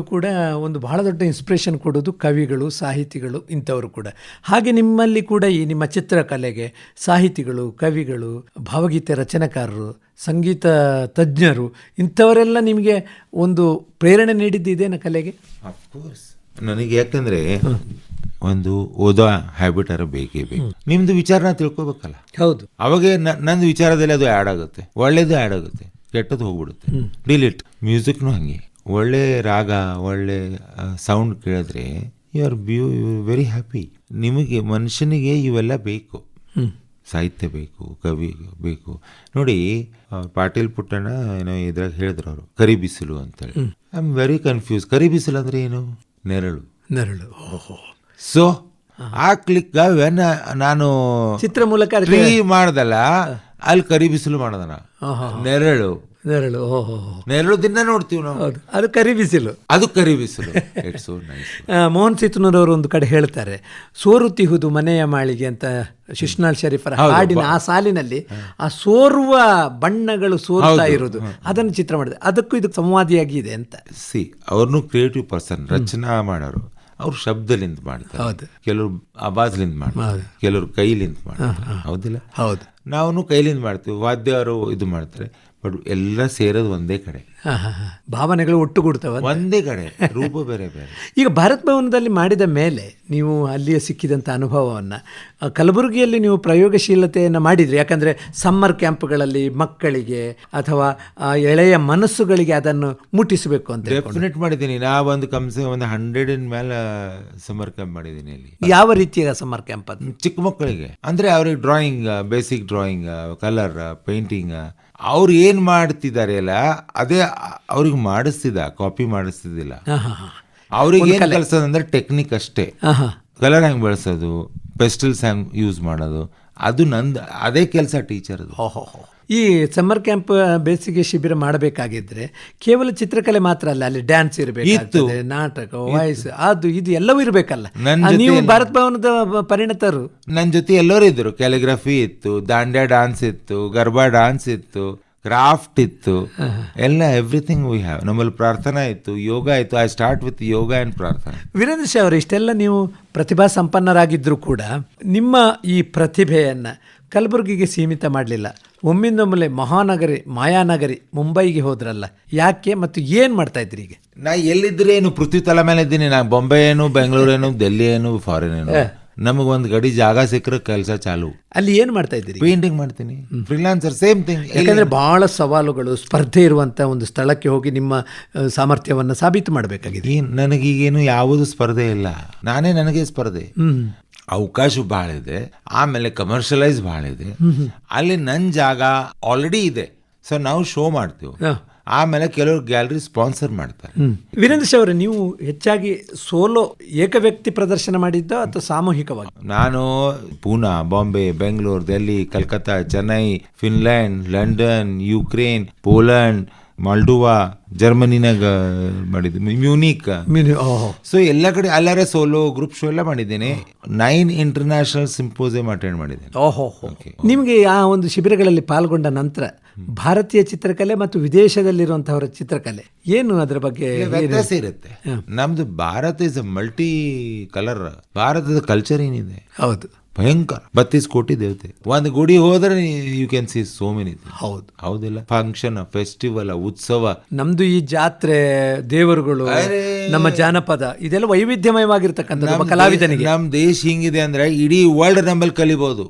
ಕೂಡ ಒಂದು ಬಹಳ ದೊಡ್ಡ ಇನ್ಸ್ಪಿರೇಷನ್ ಕೊಡೋದು ಕವಿಗಳು ಸಾಹಿತಿಗಳು ಇಂಥವರು ಕೂಡ. ಹಾಗೆ ನಿಮ್ಮಲ್ಲಿ ಕೂಡ ಈ ನಿಮ್ಮ ಚಿತ್ರಕಲೆಗೆ ಸಾಹಿತಿಗಳು ಕವಿಗಳು ಭಾವಗೀತೆ ರಚನೆಕಾರರು ಸಂಗೀತ ತಜ್ಞರು ಇಂಥವರೆಲ್ಲ ನಿಮಗೆ ಒಂದು ಪ್ರೇರಣೆ ನೀಡಿದ್ದು ಇದೇನ ಕಲೆಗೆ? ಅಫ್ಕೋರ್ಸ್ ನನಗೆ ಯಾಕಂದ್ರೆ ಒಂದು ಓದೋ ಹ್ಯಾಬಿಟ್ ಅರ ಬೇಕೇ ಬೇಕು. ನಿಮ್ದು ವಿಚಾರನ ತಿಳ್ಕೊಬೇಕಲ್ಲ? ಹೌದು. ಅವಾಗೆ ನನ್ನ ನಂದು ವಿಚಾರದಲ್ಲಿ ಅದು ಆ್ಯಡ್ ಆಗುತ್ತೆ. ಒಳ್ಳೇದು ಆ್ಯಡ್ ಆಗುತ್ತೆ. ಕೆಟ್ಟದ್ದು ಹೋಗ್ಬಿಡುತ್ತೆ. ಡಿಲೀಟ್ ಮ್ಯೂಸಿಕ್ನು ಹಂಗೆ. ಒಳ್ಳೆ ರಾಗ ಒಳ್ಳೆ ಸೌಂಡ್ ಕೇಳಿದ್ರೆ you are be you very happy ನಿಮಗೆ ಮನುಷ್ಯನಿಗೆ ಇವೆಲ್ಲ ಬೇಕು. ಸಾಹಿತ್ಯ ಬೇಕು ಕವಿ ಬೇಕು. ನೋಡಿ ಪಾಟೀಲ್ ಪುಟ್ಟಣ್ಣ ಏನೋ ಇದ್ರಾಗ ಹೇಳಿದ್ರು ಅವರು ಕರಿ ಬಿಸಿಲು ಅಂತೇಳಿ. ಐ ಆಮ್ ವೆರಿ ಕನ್ಫ್ಯೂಸ್ ಕರಿ ಬಿಸಿಲು ಅಂದ್ರೆ ಏನು? ನೆರಳು. ನೆರಳು. ಓಹೋ. ಸೊ ಆ ಕ್ಲಿಕ್ ವೆನ್ ನಾನು ಚಿತ್ರ ಮೂಲಕ ಟ್ರೀ ಮಾಡ್ದಲ್ಲ ಅಲ್ಲಿ ಕರಿ ಬಿಸಿಲು ಮಾಡದನ. ನೆರಳು. ನೆರಳು ನೆರಳು ದಿನ ನೋಡ್ತೀವಿ ನಾವು. ಅದು ಕರಿ ಬಿಸಿಲು. ಅದು ಕರಿ ಬಿಸಿಲು. ಮೋಹನ್ ಸಿತ್ನೂರವರು ಒಂದು ಕಡೆ ಹೇಳ್ತಾರೆ ಸೋರುತಿಹುದು ಮನೆಯ ಮಾಳಿಗೆ ಅಂತ ಶಿಶ್ನಾಳ್ ಶರೀಫರ ಹಾಡಿನ ಆ ಸಾಲಿನಲ್ಲಿ ಆ ಸೋರುವ ಬಣ್ಣಗಳು ಸೋರ್ತಾ ಇರೋದು ಅದನ್ನು ಚಿತ್ರ ಮಾಡಿದೆ. ಅದಕ್ಕೂ ಇದು ಸಂವಾದಿಯಾಗಿ ಇದೆ ಅಂತ. ಸಿ ಅವ್ರನ್ನು ಕ್ರಿಯೇಟಿವ್ ಪರ್ಸನ್ ರಚನಾ ಮಾಡೋರು. ಅವ್ರು ಶಬ್ದಲಿಂದ ಮಾಡ್ತಾರೆ. ಕೆಲವರು ಅಬಾಜ್ಲಿಂದ ಮಾಡ್ತಾರೆ. ಕೆಲವರು ಕೈಲಿಂದ ಮಾಡ್ತಾರೆ. ಹೌದಿಲ್ಲ? ಹೌದು. ನಾವು ಕೈಲಿಂದ ಮಾಡ್ತೀವಿ. ವಾದ್ಯವರು ಇದು ಮಾಡ್ತಾರೆ. ಬಟ್ ಎಲ್ಲ ಸೇರೋದು ಒಂದೇ ಕಡೆ. ಹಾ, ಹಾ, ಹಾ. ಭಾವನೆಗಳು ಒಟ್ಟುಗೂಡ್ತವೆ ಒಂದೇ ಕಡೆ ರೂಪ ಬೇರೆ ಬೇರೆ. ಈಗ ಭಾರತ್ ಭವನದಲ್ಲಿ ಮಾಡಿದ ಮೇಲೆ ನೀವು ಅಲ್ಲಿಯೇ ಸಿಕ್ಕಿದಂಥ ಅನುಭವವನ್ನು ಕಲಬುರಗಿಯಲ್ಲಿ ನೀವು ಪ್ರಯೋಗಶೀಲತೆಯನ್ನು ಮಾಡಿದ್ರಿ. ಯಾಕಂದರೆ ಸಮ್ಮರ್ ಕ್ಯಾಂಪ್ಗಳಲ್ಲಿ ಮಕ್ಕಳಿಗೆ ಅಥವಾ ಎಳೆಯ ಮನಸ್ಸುಗಳಿಗೆ ಅದನ್ನು ಮುಟ್ಟಿಸಬೇಕು ಅಂತ ಡೆಫಿನೆಟ್ ಮಾಡಿದ್ದೀನಿ. ನಾವೊಂದು ಒಂದು ಕಮ್ಸೆ ಒಂದು ಹಂಡ್ರೆಡ್ ಮೇಲೆ ಸಮ್ಮರ್ ಕ್ಯಾಂಪ್ ಮಾಡಿದ್ದೀನಿ ಅಲ್ಲಿ ಯಾವ ರೀತಿಯ ಸಮ್ಮರ್ ಕ್ಯಾಂಪ್ ಅದು? ಚಿಕ್ಕ ಮಕ್ಕಳಿಗೆ. ಅಂದರೆ ಅವ್ರಿಗೆ drawing basic drawing colour painting ಅವ್ರು ಏನು ಮಾಡ್ತಿದ್ದಾರೆ ಅಲ್ಲ ಅದೇ ಅವ್ರಿಗೆ ಮಾಡಿಸ್ತಿದ್ದ ಕಾಪಿ ಮಾಡಿಸ್ತಿದ್ದಿಲ್ಲ. ಅವ್ರಿಗೆ ಏನು ಕಲಿಸೋದಂದ್ರೆ ಟೆಕ್ನಿಕ್ ಅಷ್ಟೇ. ಕಲರ್ ಹೆಂಗ್ ಬಳಸೋದು ಪೆಸ್ಟಲ್ಸ್ ಹ್ಯಾಂಗ್ ಯೂಸ್ ಮಾಡೋದು ಅದು ನಂದು ಅದೇ ಕೆಲಸ ಟೀಚರ್ದು ಈ ಸಮ್ಮರ್ ಕ್ಯಾಂಪ್ ಬೇಸಿಗೆ ಶಿಬಿರ ಮಾಡಬೇಕಾಗಿದ್ರೆ ಕೇವಲ ಚಿತ್ರಕಲೆ ಮಾತ್ರ ಅಲ್ಲ ಅಲ್ಲಿ ಡ್ಯಾನ್ಸ್ ಇರಬೇಕು ನಾಟಕ ವಾಯ್ಸ್ ಅದು ಇದು ಎಲ್ಲವೂ ಇರಬೇಕಲ್ಲ. ನೀವು ಭಾರತ್ ಭವನದ ಪರಿಣತರು? ನನ್ನ ಜೊತೆ ಎಲ್ಲರೂ ಇದ್ರು. ಕ್ಯಾಲಿಗ್ರಫಿ ಇತ್ತು ದಾಂಡ್ಯಾ ಡಾನ್ಸ್ ಇತ್ತು ಗರ್ಬಾ ಡಾನ್ಸ್ ಇತ್ತು ಕ್ರಾಫ್ಟ್ ಇತ್ತು. ಎಲ್ಲ ಎವ್ರಿಥಿಂಗ್ ವಿ ಹ್ಯಾವ್ ನಮ್ಮಲ್ಲಿ ಪ್ರಾರ್ಥನಾ ಇತ್ತು ಯೋಗ ಇತ್ತು. I start with yoga and prarthana. Virendra Shah ಅವರು ಇಷ್ಟೆಲ್ಲ ನೀವು ಪ್ರತಿಭಾ ಸಂಪನ್ನರಾಗಿದ್ದರೂ ಕೂಡ ನಿಮ್ಮ ಈ ಪ್ರತಿಭೆಯನ್ನು ಕಲಬುರಗಿಗೆ ಸೀಮಿತ ಮಾಡಲಿಲ್ಲ. ಒಮ್ಮಿಂದೊಮ್ಮೆಲೆ ಮಹಾನಗರಿ ಮಾಯಾನಗರಿ ಮುಂಬೈಗೆ ಹೋದ್ರಲ್ಲ ಯಾಕೆ ಮತ್ತು ಏನು ಮಾಡ್ತಾ ಇದ್ರಿ ಈಗ? ನಾ ಎಲ್ಲಿದ್ರೆ ಏನು ಪೃಥ್ವಿ ತಲೆ ಮೇಲೆ ಇದ್ದೀನಿ. ನಾ ಬೊಂಬೆ ಏನು ಬೆಂಗಳೂರು ಏನು ಡೆಲ್ಲಿ ಏನು ಫಾರಿನ್ ಏನು ನಮಗೆ ಒಂದು ಗಡಿ ಜಾಗ ಸಿಕ್ಕರೆ ಕೆಲಸ ಚಾಲು. ಅಲ್ಲಿ ಏನು ಮಾಡ್ತಾ ಇದ್ದೀರಿ ಪೇಂಟಿಂಗ್ ಮಾಡ್ತೀನಿ. ಫ್ರೀಲಾನ್ಸರ್ ಸೇಮ್ ಥಿಂಗ್ ಯಾಕಂದ್ರೆ ಭಾಳ ಸವಾಲುಗಳು ಸ್ಪರ್ಧೆ ಇರುವಂತ ಒಂದು ಸ್ಥಳಕ್ಕೆ ಹೋಗಿ ನಿಮ್ಮ ಸಾಮರ್ಥ್ಯವನ್ನು ಸಾಬೀತು ಮಾಡಬೇಕಾಗಿದೆ. ನನಗೀಗೇನು ಯಾವುದು ಸ್ಪರ್ಧೆ ಇಲ್ಲ. ನಾನೇ ನನಗೆ ಸ್ಪರ್ಧೆ. ಅವಕಾಶ ಭಾಳ ಇದೆ ಆಮೇಲೆ ಕಮರ್ಷಿಯಲೈಸ್ ಭಾಳ ಇದೆ. ಅಲ್ಲಿ ನನ್ನ ಜಾಗ ಆಲ್ರೆಡಿ ಇದೆ. ಸೊ ನಾವು ಶೋ ಮಾಡ್ತೀವಿ. ಆಮೇಲೆ ಕೆಲವರು ಗ್ಯಾಲರಿ ಸ್ಪಾನ್ಸರ್ ಮಾಡ್ತಾರೆ. ವೀರೇಂದ್ರ ಅವರೇ ನೀವು ಹೆಚ್ಚಾಗಿ ಸೋಲೋ ಏಕ ವ್ಯಕ್ತಿ ಪ್ರದರ್ಶನ ಮಾಡಿದ್ದ ಅಥವಾ ಸಾಮೂಹಿಕವಾಗಿ? ನಾನು Poona Bombay Bengaluru Delhi Calcutta Chennai Finland London Ukraine Poland Moldova ಜರ್ಮನಿನಾಗ ಮಾಡಿದ್ದೆ. ಮ್ಯೂನಿಕ್ ಸೊ ಎಲ್ಲ ಕಡೆ ಅಲ್ಲಾರೆ ಸೋಲೋ ಗ್ರೂಪ್ ಶೋ ಎಲ್ಲ ಮಾಡಿದ್ದೇನೆ. ನೈನ್ ಇಂಟರ್ನ್ಯಾಷನಲ್ ಸಿಂಪೋಸಿಯಂ ಅಟೆಂಡ್ ಮಾಡಿದ್ದೇನೆ. ಓಹೋ ನಿಮಗೆ ಆ ಒಂದು ಶಿಬಿರಗಳಲ್ಲಿ ಪಾಲ್ಗೊಂಡ ನಂತರ ಭಾರತೀಯ ಚಿತ್ರಕಲೆ ಮತ್ತು ವಿದೇಶದಲ್ಲಿರುವಂತಹವರ ಚಿತ್ರಕಲೆ ಏನು ಅದರ ಬಗ್ಗೆ ವ್ಯತ್ಯಾಸ ಇರುತ್ತೆ. ನಮ್ದು Bharat is a multi colour ಭಾರತದ ಕಲ್ಚರ್ ಏನಿದೆ? ಹೌದು. ಭಯಂಕರ. ಬತ್ತೀಸ್ ಕೋಟಿ ದೇವತೆ. ಒಂದು ಗುಡಿ ಹೋದ್ರೆ you can see so many ಹೌದು. ಹೌದಿಲ್ಲ? ಫಂಕ್ಷನ್ ಫೆಸ್ಟಿವಲ್ ಉತ್ಸವ. ನಮ್ದು ಈ ಜಾತ್ರೆ ದೇವರುಗಳು ನಮ್ಮ ಜಾನಪದ ಇದೆಲ್ಲ ವೈವಿಧ್ಯಮಯವಾಗಿರ್ತಕ್ಕಂಥ ನಮ್ಮ ಕಲಾವಿದನಿಗೆ. ನಮ್ ದೇಶ ಹಿಂಗಿದೆ ಅಂದ್ರೆ ಇಡೀ ವರ್ಲ್ಡ್ ನಮ್ಮಲ್ಲಿ ಕಲಿಬಹುದು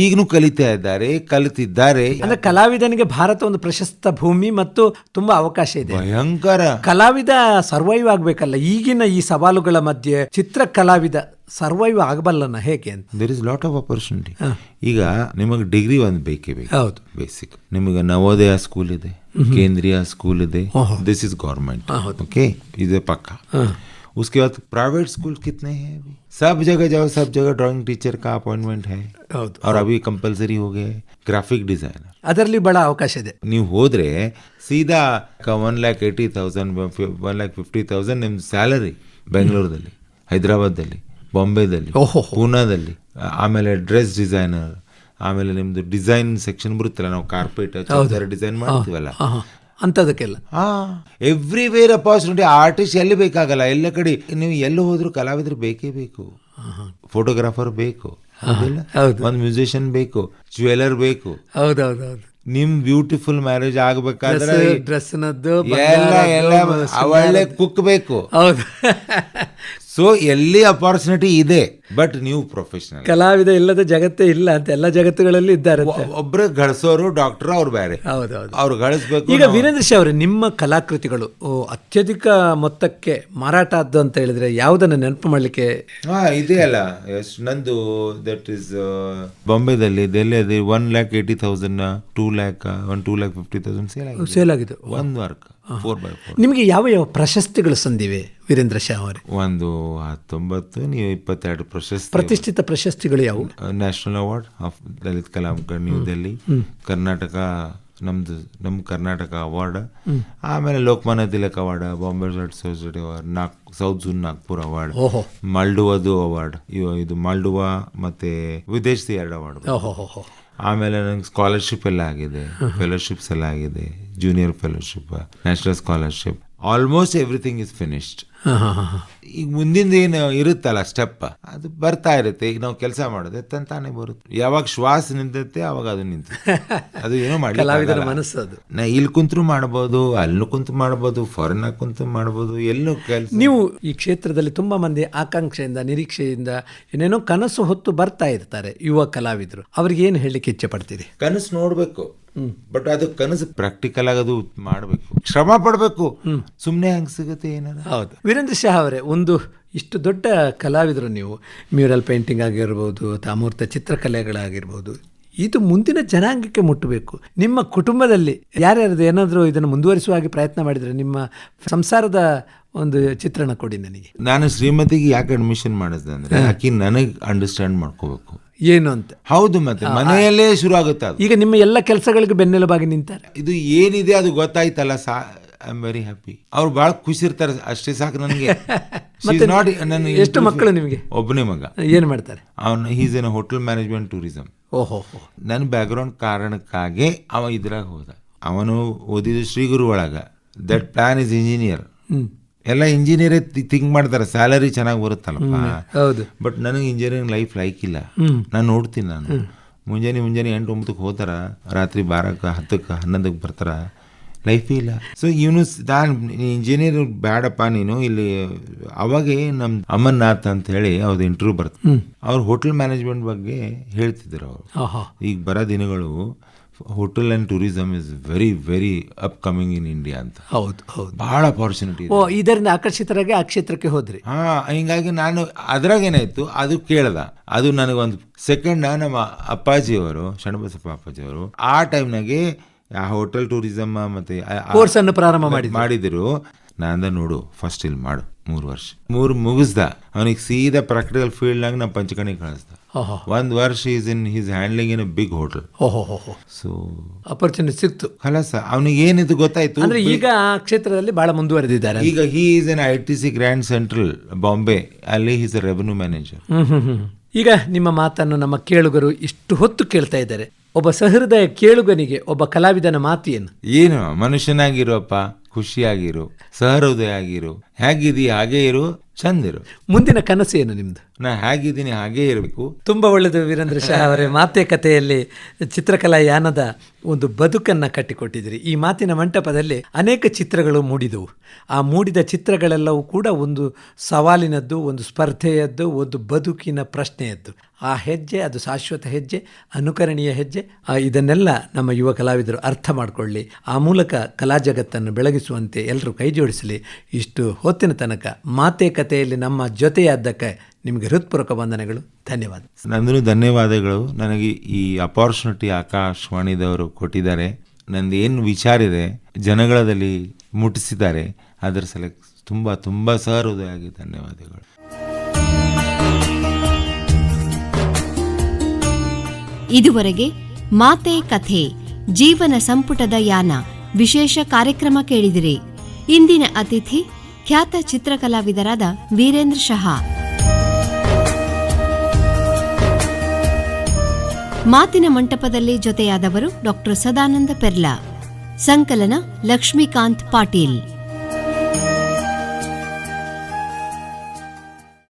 ಈಗನು ಕಲಿತಾ ಇದ್ದಾರೆ ಕಲಿತಿದ್ದಾರೆ. ಅಂದ್ರೆ ಕಲಾವಿದನಿಗೆ ಭಾರತ ಒಂದು ಪ್ರಶಸ್ತ ಭೂಮಿ ಮತ್ತು ತುಂಬಾ ಅವಕಾಶ ಇದೆ. ಭಯಂಕರ. ಕಲಾವಿದ ಸರ್ವೈವ್ ಆಗ್ಬೇಕಲ್ಲ. ಈಗಿನ ಈ ಸವಾಲುಗಳ ಮಧ್ಯೆ ಚಿತ್ರ ಕಲಾವಿದ ಸರ್ವೈವ್ ಆಗಬಲ್ಲನ ಹೇಗೆ ಅಂತ there is lot of opportunity ಈಗ ನಿಮಗೆ ಡಿಗ್ರಿ ಒಂದು ಬೇಕೇ ಬೇಕು ಹೌದು ಬೇಸಿಕ್ ನಿಮಗೆ ನವೋದಯ ಸ್ಕೂಲ್ ಇದೆ ಕೇಂದ್ರೀಯ ಸ್ಕೂಲ್ ಇದೆ दिस इज गवर्नमेंट ओके इधर पक्का उसके बाद प्राइवेट स्कूल कितने हैं अभी सब जगह जाओ सब जगह ड्राइंग टीचर का अपॉइंटमेंट है ಹೌದು और अभी कंपलसरी हो गया है ग्राफिक डिजाइनर ಅದರಲ್ಲಿ ಬಹಳ ಅವಕಾಶ ಇದೆ ನೀವು ಹೋದ್ರೆ ಸೀದಾ one lakh eighty thousand one lakh fifty thousand ನಿಮ್ದು ಸ್ಯಾಲರಿ ಬೆಂಗಳೂರಲ್ಲಿ ಹೈದರಾಬಾದಲ್ಲಿ ಬಾಂಬೆದಲ್ಲಿ ಓಹೋ. ಪೂನಾದಲ್ಲಿ ಆ- ಆಮೇಲೆ ಡ್ರೆಸ್ ಡಿಸೈನರ್ ಆಮೇಲೆ ನಿಮ್ದು ಡಿಸೈನ್ ಸೆಕ್ಷನ್ ಬರುತ್ತಲ್ಲ ನಾವು ಕಾರ್ಪೆಟ್ ಡಿಸೈನ್ ಮಾಡ್ತೀವಲ್ಲ. ಹಾ. ಅಂಥದಕ್ಕೆಲ್ಲ. ಹಾ ಎವ್ರಿವೇರ್ ಅಪಾರ್ಚುನಿಟಿ ಆರ್ಟಿಸ್ಟ್ ಎಲ್ಲಿ ಬೇಕಾಗಲ್ಲ ಎಲ್ಲ ಕಡೆ. ನೀವು ಎಲ್ಲಿ ಹೋದ್ರು ಕಲಾವಿದ್ರು ಬೇಕೇ ಬೇಕು. ಫೋಟೋಗ್ರಾಫರ್ ಬೇಕು. ಒಂದು ಮ್ಯೂಸಿಷಿಯನ್ ಬೇಕು ಜ್ಯುವೆಲರ್ ಬೇಕು. ಹೌದೌದೌದು ಹೌದು ನಿಮ್ ಬ್ಯೂಟಿಫುಲ್ ಮ್ಯಾರೇಜ್ ಆಗ್ಬೇಕಾದ್ರೆ ಡ್ರೆಸ್ನದ್ದು ಎಲ್ಲ ಎಲ್ಲ ಒಳ್ಳೆ ಕುಕ್ ಬೇಕು. ಹೌದು. ಸೊ ಎಲ್ಲಿ ಅಪಾರ್ಚುನಿಟಿ ಇದೆ ಬಟ್ ನೀವು ಪ್ರೊಫೆಷನಲ್ ಕಲಾವಿದ ಇಲ್ಲದ ಜಗತ್ತೇ ಇಲ್ಲ ಅಂತ ಎಲ್ಲ ಜಗತ್ತುಗಳಲ್ಲಿ ಇದ್ದಾರೆ ಒಬ್ಬರು ಗಳಿಸೋರು ಡಾಕ್ಟರ್ ಅವ್ರು ಬೇರೆ. ಹೌದೌದು ಅವ್ರು ಗಳಿಸ್ಬೇಕು ಈಗ ವೀರೇಂದ್ರ ಶಾ ಅವರೇ ನಿಮ್ಮ ಕಲಾಕೃತಿಗಳು ಅತ್ಯಧಿಕ ಮೊತ್ತಕ್ಕೆ ಮಾರಾಟ ಆದ್ದು ಅಂತ ಹೇಳಿದ್ರೆ ಯಾವುದನ್ನು ನೆನಪು ಮಾಡಲಿಕ್ಕೆ? ಹಾ ಇದೆಯಲ್ಲ ಎಷ್ಟು ನಂದು ದಟ್ ಇಸ್ ಬಾಂಬೆದಲ್ಲಿ ಡೆಲ್ಲಿಯಲ್ಲಿ one lakh eighty thousand two lakh one two lakh fifty thousand sale ಆಗಿದೆ. ಸೇಲ್ ಆಗಿದೆ. ಒಂದು ವರ್ಕ್ ಫೋರ್ ಬೈ ಫೋರ್ ನಿಮಗೆ ಯಾವ ಯಾವ ಪ್ರಶಸ್ತಿಗಳು ಸಂದಿವೆ ವೀರೇಂದ್ರ ಶಾ ಅವರೇ? ಒಂದು ಹತ್ತೊಂಬತ್ತು ನೀವು ಇಪ್ಪತ್ತೆರಡು ಪ್ರಶಸ್ತಿ ಪ್ರತಿಷ್ಠಿತ ಪ್ರಶಸ್ತಿಗಳು ಯಾವುವು? ನ್ಯಾಷನಲ್ ಅವಾರ್ಡ್ ಆಫ್ ಲಲಿತ್ ಕಲಾಂಕರ್ ನ್ಯೂ ಡೆಲ್ಲಿ ಕರ್ನಾಟಕ ನಮ್ದು ನಮ್ಮ ಕರ್ನಾಟಕ ಅವಾರ್ಡ್ ಆಮೇಲೆ Lokmanya Tilak award Bombay red society award ನಾಗ್ ಸೌತ್ ಝೂನ್ ನಾಗ್ಪುರ್ ಅವಾರ್ಡ್ ಮಾಲ್ಡುವಾದು ಅವಾರ್ಡ್ ಇದು ಮಾಲ್ಡುವಾ ಮತ್ತೆ ವಿದೇಶದ ಎರಡು ಅವಾರ್ಡ್ ಆಮೇಲೆ ನಂಗೆ ಸ್ಕಾಲರ್ಶಿಪ್ ಎಲ್ಲ ಆಗಿದೆ. ಫೆಲೋಶಿಪ್ಸ್ ಎಲ್ಲ ಆಗಿದೆ. Junior fellowship national scholarship almost everything is finished ಈಗ ಮುಂದಿಂದ ಏನು ಇರುತ್ತಲ್ಲ ಸ್ಟೆಪ್ ಅದು ಬರ್ತಾ ಇರುತ್ತೆ. ಈಗ ನಾವು ಕೆಲಸ ಮಾಡೋದು ತಂತಾನೆ ಬರುತ್ತೆ. ಯಾವಾಗ ಶ್ವಾಸ ನಿಂತೈತೆ ಅವಾಗ ಅದು ನಿಂತ. ಅದು ಏನೋ ಮಾಡಿ ಮನಸ್ಸು ಅದು. ನಾ ಇಲ್ಲಿ ಕುಂತರು ಮಾಡ್ಬೋದು ಅಲ್ಲಿ ಕುಂತು ಮಾಡ್ಬೋದು ಫಾರಿನ್ ಕುಂತು ಮಾಡ್ಬೋದು ಎಲ್ಲೂ ಕೆಲಸ. ನೀವು ಈ ಕ್ಷೇತ್ರದಲ್ಲಿ ತುಂಬಾ ಮಂದಿ ಆಕಾಂಕ್ಷೆಯಿಂದ ನಿರೀಕ್ಷೆಯಿಂದ ಏನೇನೋ ಕನಸು ಹೊತ್ತು ಬರ್ತಾ ಇರ್ತಾರೆ ಯುವ ಕಲಾವಿದರು. ಅವ್ರಿಗೆ ಏನು ಹೇಳಲಿಕ್ಕೆ ಇಚ್ಛೆ ಪಡ್ತೀರಿ? ಕನಸು ನೋಡ್ಬೇಕು. ಬಟ್ ಅದು ಕನಸು ಪ್ರಾಕ್ಟಿಕಲ್ ಆಗೋದು ಮಾಡಬೇಕು. ಶ್ರಮ ಪಡ್ಬೇಕು. ಸುಮ್ಮನೆ ಹಂಗೆ ಸಿಗುತ್ತೆ ಏನಾರ? ಹೌದು. ವೀರೇಂದ್ರ ಶಾ ಅವರೇ ಒಂದು ಇಷ್ಟು ದೊಡ್ಡ ಕಲಾವಿದರು ನೀವು. ಮ್ಯೂರಲ್ ಪೇಂಟಿಂಗ್ ಆಗಿರ್ಬೋದು ಅಥವಾ ಅಮೂರ್ತ ಚಿತ್ರಕಲೆಗಳಾಗಿರ್ಬೋದು. ಇದು ಮುಂದಿನ ಜನಾಂಗಕ್ಕೆ ಮುಟ್ಟಬೇಕು. ನಿಮ್ಮ ಕುಟುಂಬದಲ್ಲಿ ಯಾರ್ಯಾರದು ಏನಾದರೂ ಇದನ್ನು ಮುಂದುವರಿಸುವ ಹಾಗೆ ಪ್ರಯತ್ನ ಮಾಡಿದರೆ ನಿಮ್ಮ ಸಂಸಾರದ ಒಂದು ಚಿತ್ರಣ ಕೊಡಿ ನನಗೆ. ನಾನು ಶ್ರೀಮತಿಗೆ ಯಾಕೆ ಅಡ್ಮಿಷನ್ ಮಾಡಿದೆ ಅಂದರೆ ಆಕಿ ನನಗೆ ಅಂಡರ್ಸ್ಟ್ಯಾಂಡ್ ಮಾಡ್ಕೋಬೇಕು. ಏನು ಅಂತ. ಹೌದು ಮತ್ತೆ ಮನೆಯಲ್ಲೇ ಶುರು ಆಗುತ್ತೆ ಈಗ ನಿಮ್ಮ ಎಲ್ಲ ಕೆಲಸಗಳಿಗೆ ಬೆನ್ನೆಲುಬಾಗಿ ನಿಂತಾರೆ. ಇದು ಏನಿದೆ ಅದು ಗೊತ್ತಾಯ್ತಲ್ಲ so I am very happy ಅವ್ರು ಭಾಳ ಖುಷಿ ಇರ್ತಾರೆ ಅಷ್ಟೇ ಸಾಕು ನನಗೆ. ನಾಟ್ ನನ್ನ ಎಷ್ಟು ಮಕ್ಕಳು ನಿಮಗೆ? ಒಬ್ಬನೇ ಮಗ. ಏನು ಮಾಡ್ತಾರೆ? ಅವನು is in hotel management tourism ಓಹೋ. ನನ್ನ ಬ್ಯಾಕ್ಗ್ರೌಂಡ್ ಕಾರಣಕ್ಕಾಗಿ ಅವ ಇದ್ರಾಗ ಹೋದ. ಅವನು ಓದಿದ ಶ್ರೀಗುರು ಒಳಗ. ದಟ್ ಪ್ಲಾನ್ ಇಸ್ ಇಂಜಿನಿಯರ್ ಎಲ್ಲ ಇಂಜಿನಿಯರೇ ಥಿಂಕ್ ಮಾಡ್ತಾರೆ ಸ್ಯಾಲರಿ ಚೆನ್ನಾಗಿ ಬರುತ್ತಲ್ಲಪ್ಪ. ಹೌದು. ಬಟ್ ನನಗೆ ಇಂಜಿನಿಯರಿಂಗ್ ಲೈಫ್ ಲೈಕ್ ಇಲ್ಲ. ನಾನು ನೋಡ್ತೀನಿ ನಾನು. ಮುಂಜಾನೆ ಮುಂಜಾನೆ ಎಂಟು ಒಂಬತ್ತಕ್ಕೆ ಹೋತಾರ ರಾತ್ರಿ ಬಾರಕ್ಕೆ ಹತ್ತಕ್ಕೆ ಹನ್ನೊಂದಕ್ಕೆ ಬರ್ತಾರ. ಲೈಫೇ ಇಲ್ಲ. ಸೊ ಇವನು ನಾನು ಇಂಜಿನಿಯರ್ ಬೇಡಪ್ಪ ನೀನು. ಇಲ್ಲಿ ಅವಾಗೆ ನಮ್ಮ ಅಮರ್ನಾಥ್ ಅಂತ ಹೇಳಿ ಅವ್ರದ್ದು ಇಂಟರ್ವ್ಯೂ ಬರ್ತದೆ ಅವ್ರು ಹೋಟೆಲ್ ಮ್ಯಾನೇಜ್ಮೆಂಟ್ ಬಗ್ಗೆ ಹೇಳ್ತಿದ್ರು ಅವರು. ಈಗ ಬರೋ ದಿನಗಳು hotel and tourism is very very upcoming in India ಅಂತ. ಹೌದು ಹೌದು. ಬಹಳ ಅಪಾರ್ಚುನಿಟಿ ಓ ಇದರಿಂದ ಆಕರ್ಷಿತರಾಗಿ ಆ ಕ್ಷೇತ್ರಕ್ಕೆ ಹೋದ್ರಿ. ಹಾ ಹಿಂಗಾಗಿ ನಾನು ಅದ್ರಾಗ ಏನಾಯ್ತು ಅದು ಕೇಳ್ದ. ಅದು ನನಗೊಂದು ಸೆಕೆಂಡ್ ನಮ್ಮ ಅಪ್ಪಾಜಿಯವರು ಅಪ್ಪಾಜಿ ಅಪ್ಪಾಜಿಯವರು ಆ ಟೈಮ್ನಾಗೆ ಹೋಟೆಲ್ ಟೂರಿಸಮ್ ಮತ್ತೆ ಆ- ಆ- ಕೋರ್ಸ್ ಅನ್ನು ಪ್ರಾರಂಭ ಮಾಡಿ ಮಾಡಿದ್ರು. ನಾಂದ ನೋಡು ಫಸ್ಟ್ ಇಲ್ಲಿ ಮಾಡು ಮೂರು ವರ್ಷ. ಮೂರು ಮುಗಿಸ್ದ. ಅವನಿಗೆ ಸೀದಾ ಪ್ರಾಕ್ಟಿಕಲ್ ಫೀಲ್ಡ್ನಾಗ ನಮ್ಮ ಪಂಚಕಣಿ ಕಳಿಸ್ದ. ಒಂದ್ ವರ್ಷ is in his handling in big hotel so opportunity ಸಿಕ್ತು. ಖಲಾಸ. ಅವನಿಗೆ ಏನಿದು ಗೊತ್ತಾಯ್ತು? ಅಂದ್ರೆ ಈಗ ಆ ಕ್ಷೇತ್ರದಲ್ಲಿ ಬಹಳ ಮುಂದುವರೆದಿದ್ದಾರೆ ಈಗ he is in I T C grand central Bombay ಅಲ್ಲಿ ಹಿಸ್ ಅ ರೆವೆನ್ಯೂ ಮ್ಯಾನೇಜರ್. ಈಗ ನಿಮ್ಮ ಮಾತನ್ನು ನಮ್ಮ ಕೇಳುಗರು ಇಷ್ಟು ಹೊತ್ತು ಕೇಳ್ತಾ ಇದ್ದಾರೆ. ಒಬ್ಬ ಸಹೃದಯ ಕೇಳುಗನಿಗೆ ಒಬ್ಬ ಕಲಾವಿದನ ಮಾತು ಏನು ಏನು ಮನುಷ್ಯನಾಗಿರೋಪ್ಪ ಖುಷಿಯಾಗಿರು ಸಹೃದಯ ಆಗಿರು ಹೇಗಿದೀಯ ಹಾಗೇ ಇರು ಚಂದಿರು. ಮುಂದಿನ ಕನಸು ಏನು ನಿಮ್ದು? ನಾ ಹೇಗಿದ್ದೀನಿ, ಹಾಗೇ ಇರಬೇಕು. ತುಂಬ ಒಳ್ಳೆಯದು ವೀರೇಂದ್ರ ಶಾ ಅವರೇ, ಮಾತೆ ಕಥೆಯಲ್ಲಿ ಚಿತ್ರಕಲಾ ಯಾನದ ಒಂದು ಬದುಕನ್ನು ಕಟ್ಟಿಕೊಟ್ಟಿದ್ದೀರಿ ಈ ಮಾತಿನ ಮಂಟಪದಲ್ಲಿ ಅನೇಕ ಚಿತ್ರಗಳು ಮೂಡಿದವು. ಆ ಮೂಡಿದ ಚಿತ್ರಗಳೆಲ್ಲವೂ ಕೂಡ ಒಂದು ಸವಾಲಿನದ್ದು, ಒಂದು ಸ್ಪರ್ಧೆಯದ್ದು, ಒಂದು ಬದುಕಿನ ಪ್ರಶ್ನೆಯದ್ದು. ಆ ಹೆಜ್ಜೆ, ಅದು ಶಾಶ್ವತ ಹೆಜ್ಜೆ, ಅನುಕರಣೀಯ ಹೆಜ್ಜೆ ಇದನ್ನೆಲ್ಲ ನಮ್ಮ ಯುವ ಕಲಾವಿದರು ಅರ್ಥ ಮಾಡಿಕೊಳ್ಳಿ. ಆ ಮೂಲಕ ಕಲಾ ಜಗತ್ತನ್ನು ಬೆಳಗಿಸುವಂತೆ ಎಲ್ಲರೂ ಕೈ ಜೋಡಿಸಲಿ. ಇಷ್ಟು ಹೊತ್ತಿನ ತನಕ ಮಾತೆ ಕಥೆಯಲ್ಲಿ ನಮ್ಮ ಜೊತೆಯಾದ್ದಕ್ಕೆ ನಿಮಗೆ ಹೃತ್ಪೂರ್ವಕ ವಂದನೆಗಳು. ಧನ್ಯವಾದ. ನಂದು ಧನ್ಯವಾದಗಳು. ನನಗೆ ಈ ಅಪಾರ್ಚುನಿಟಿ ಆಕಾಶವಾಣಿದವರು ಕೊಟ್ಟಿದ್ದಾರೆ. ನಂದು ಏನು ವಿಚಾರ ಇದೆ ಜನಗಳದಲ್ಲಿ ಮುಟ್ಟಿಸಿದ್ದಾರೆ. ಅದರ ಸಲ ತುಂಬ ತುಂಬ ಸಹೃದಯವಾಗಿ ಧನ್ಯವಾದಗಳು. ಇದುವರೆಗೆ ಮಾತೆ ಕಥೆ ಜೀವನ ಸಂಪುಟದ ಯಾನ ವಿಶೇಷ ಕಾರ್ಯಕ್ರಮ ಕೇಳಿದಿರಿ. ಇಂದಿನ ಅತಿಥಿ ಖ್ಯಾತ ಚಿತ್ರಕಲಾವಿದರಾದ ವೀರೇಂದ್ರ ಶಹಾ. ಮಾತಿನ ಮಂಟಪದಲ್ಲಿ ಜೊತೆಯಾದವರು ಡಾಕ್ಟರ್ ಸದಾನಂದ ಪೆರ್ಲಾ. ಸಂಕಲನ ಲಕ್ಷ್ಮೀಕಾಂತ್ ಪಾಟೀಲ್.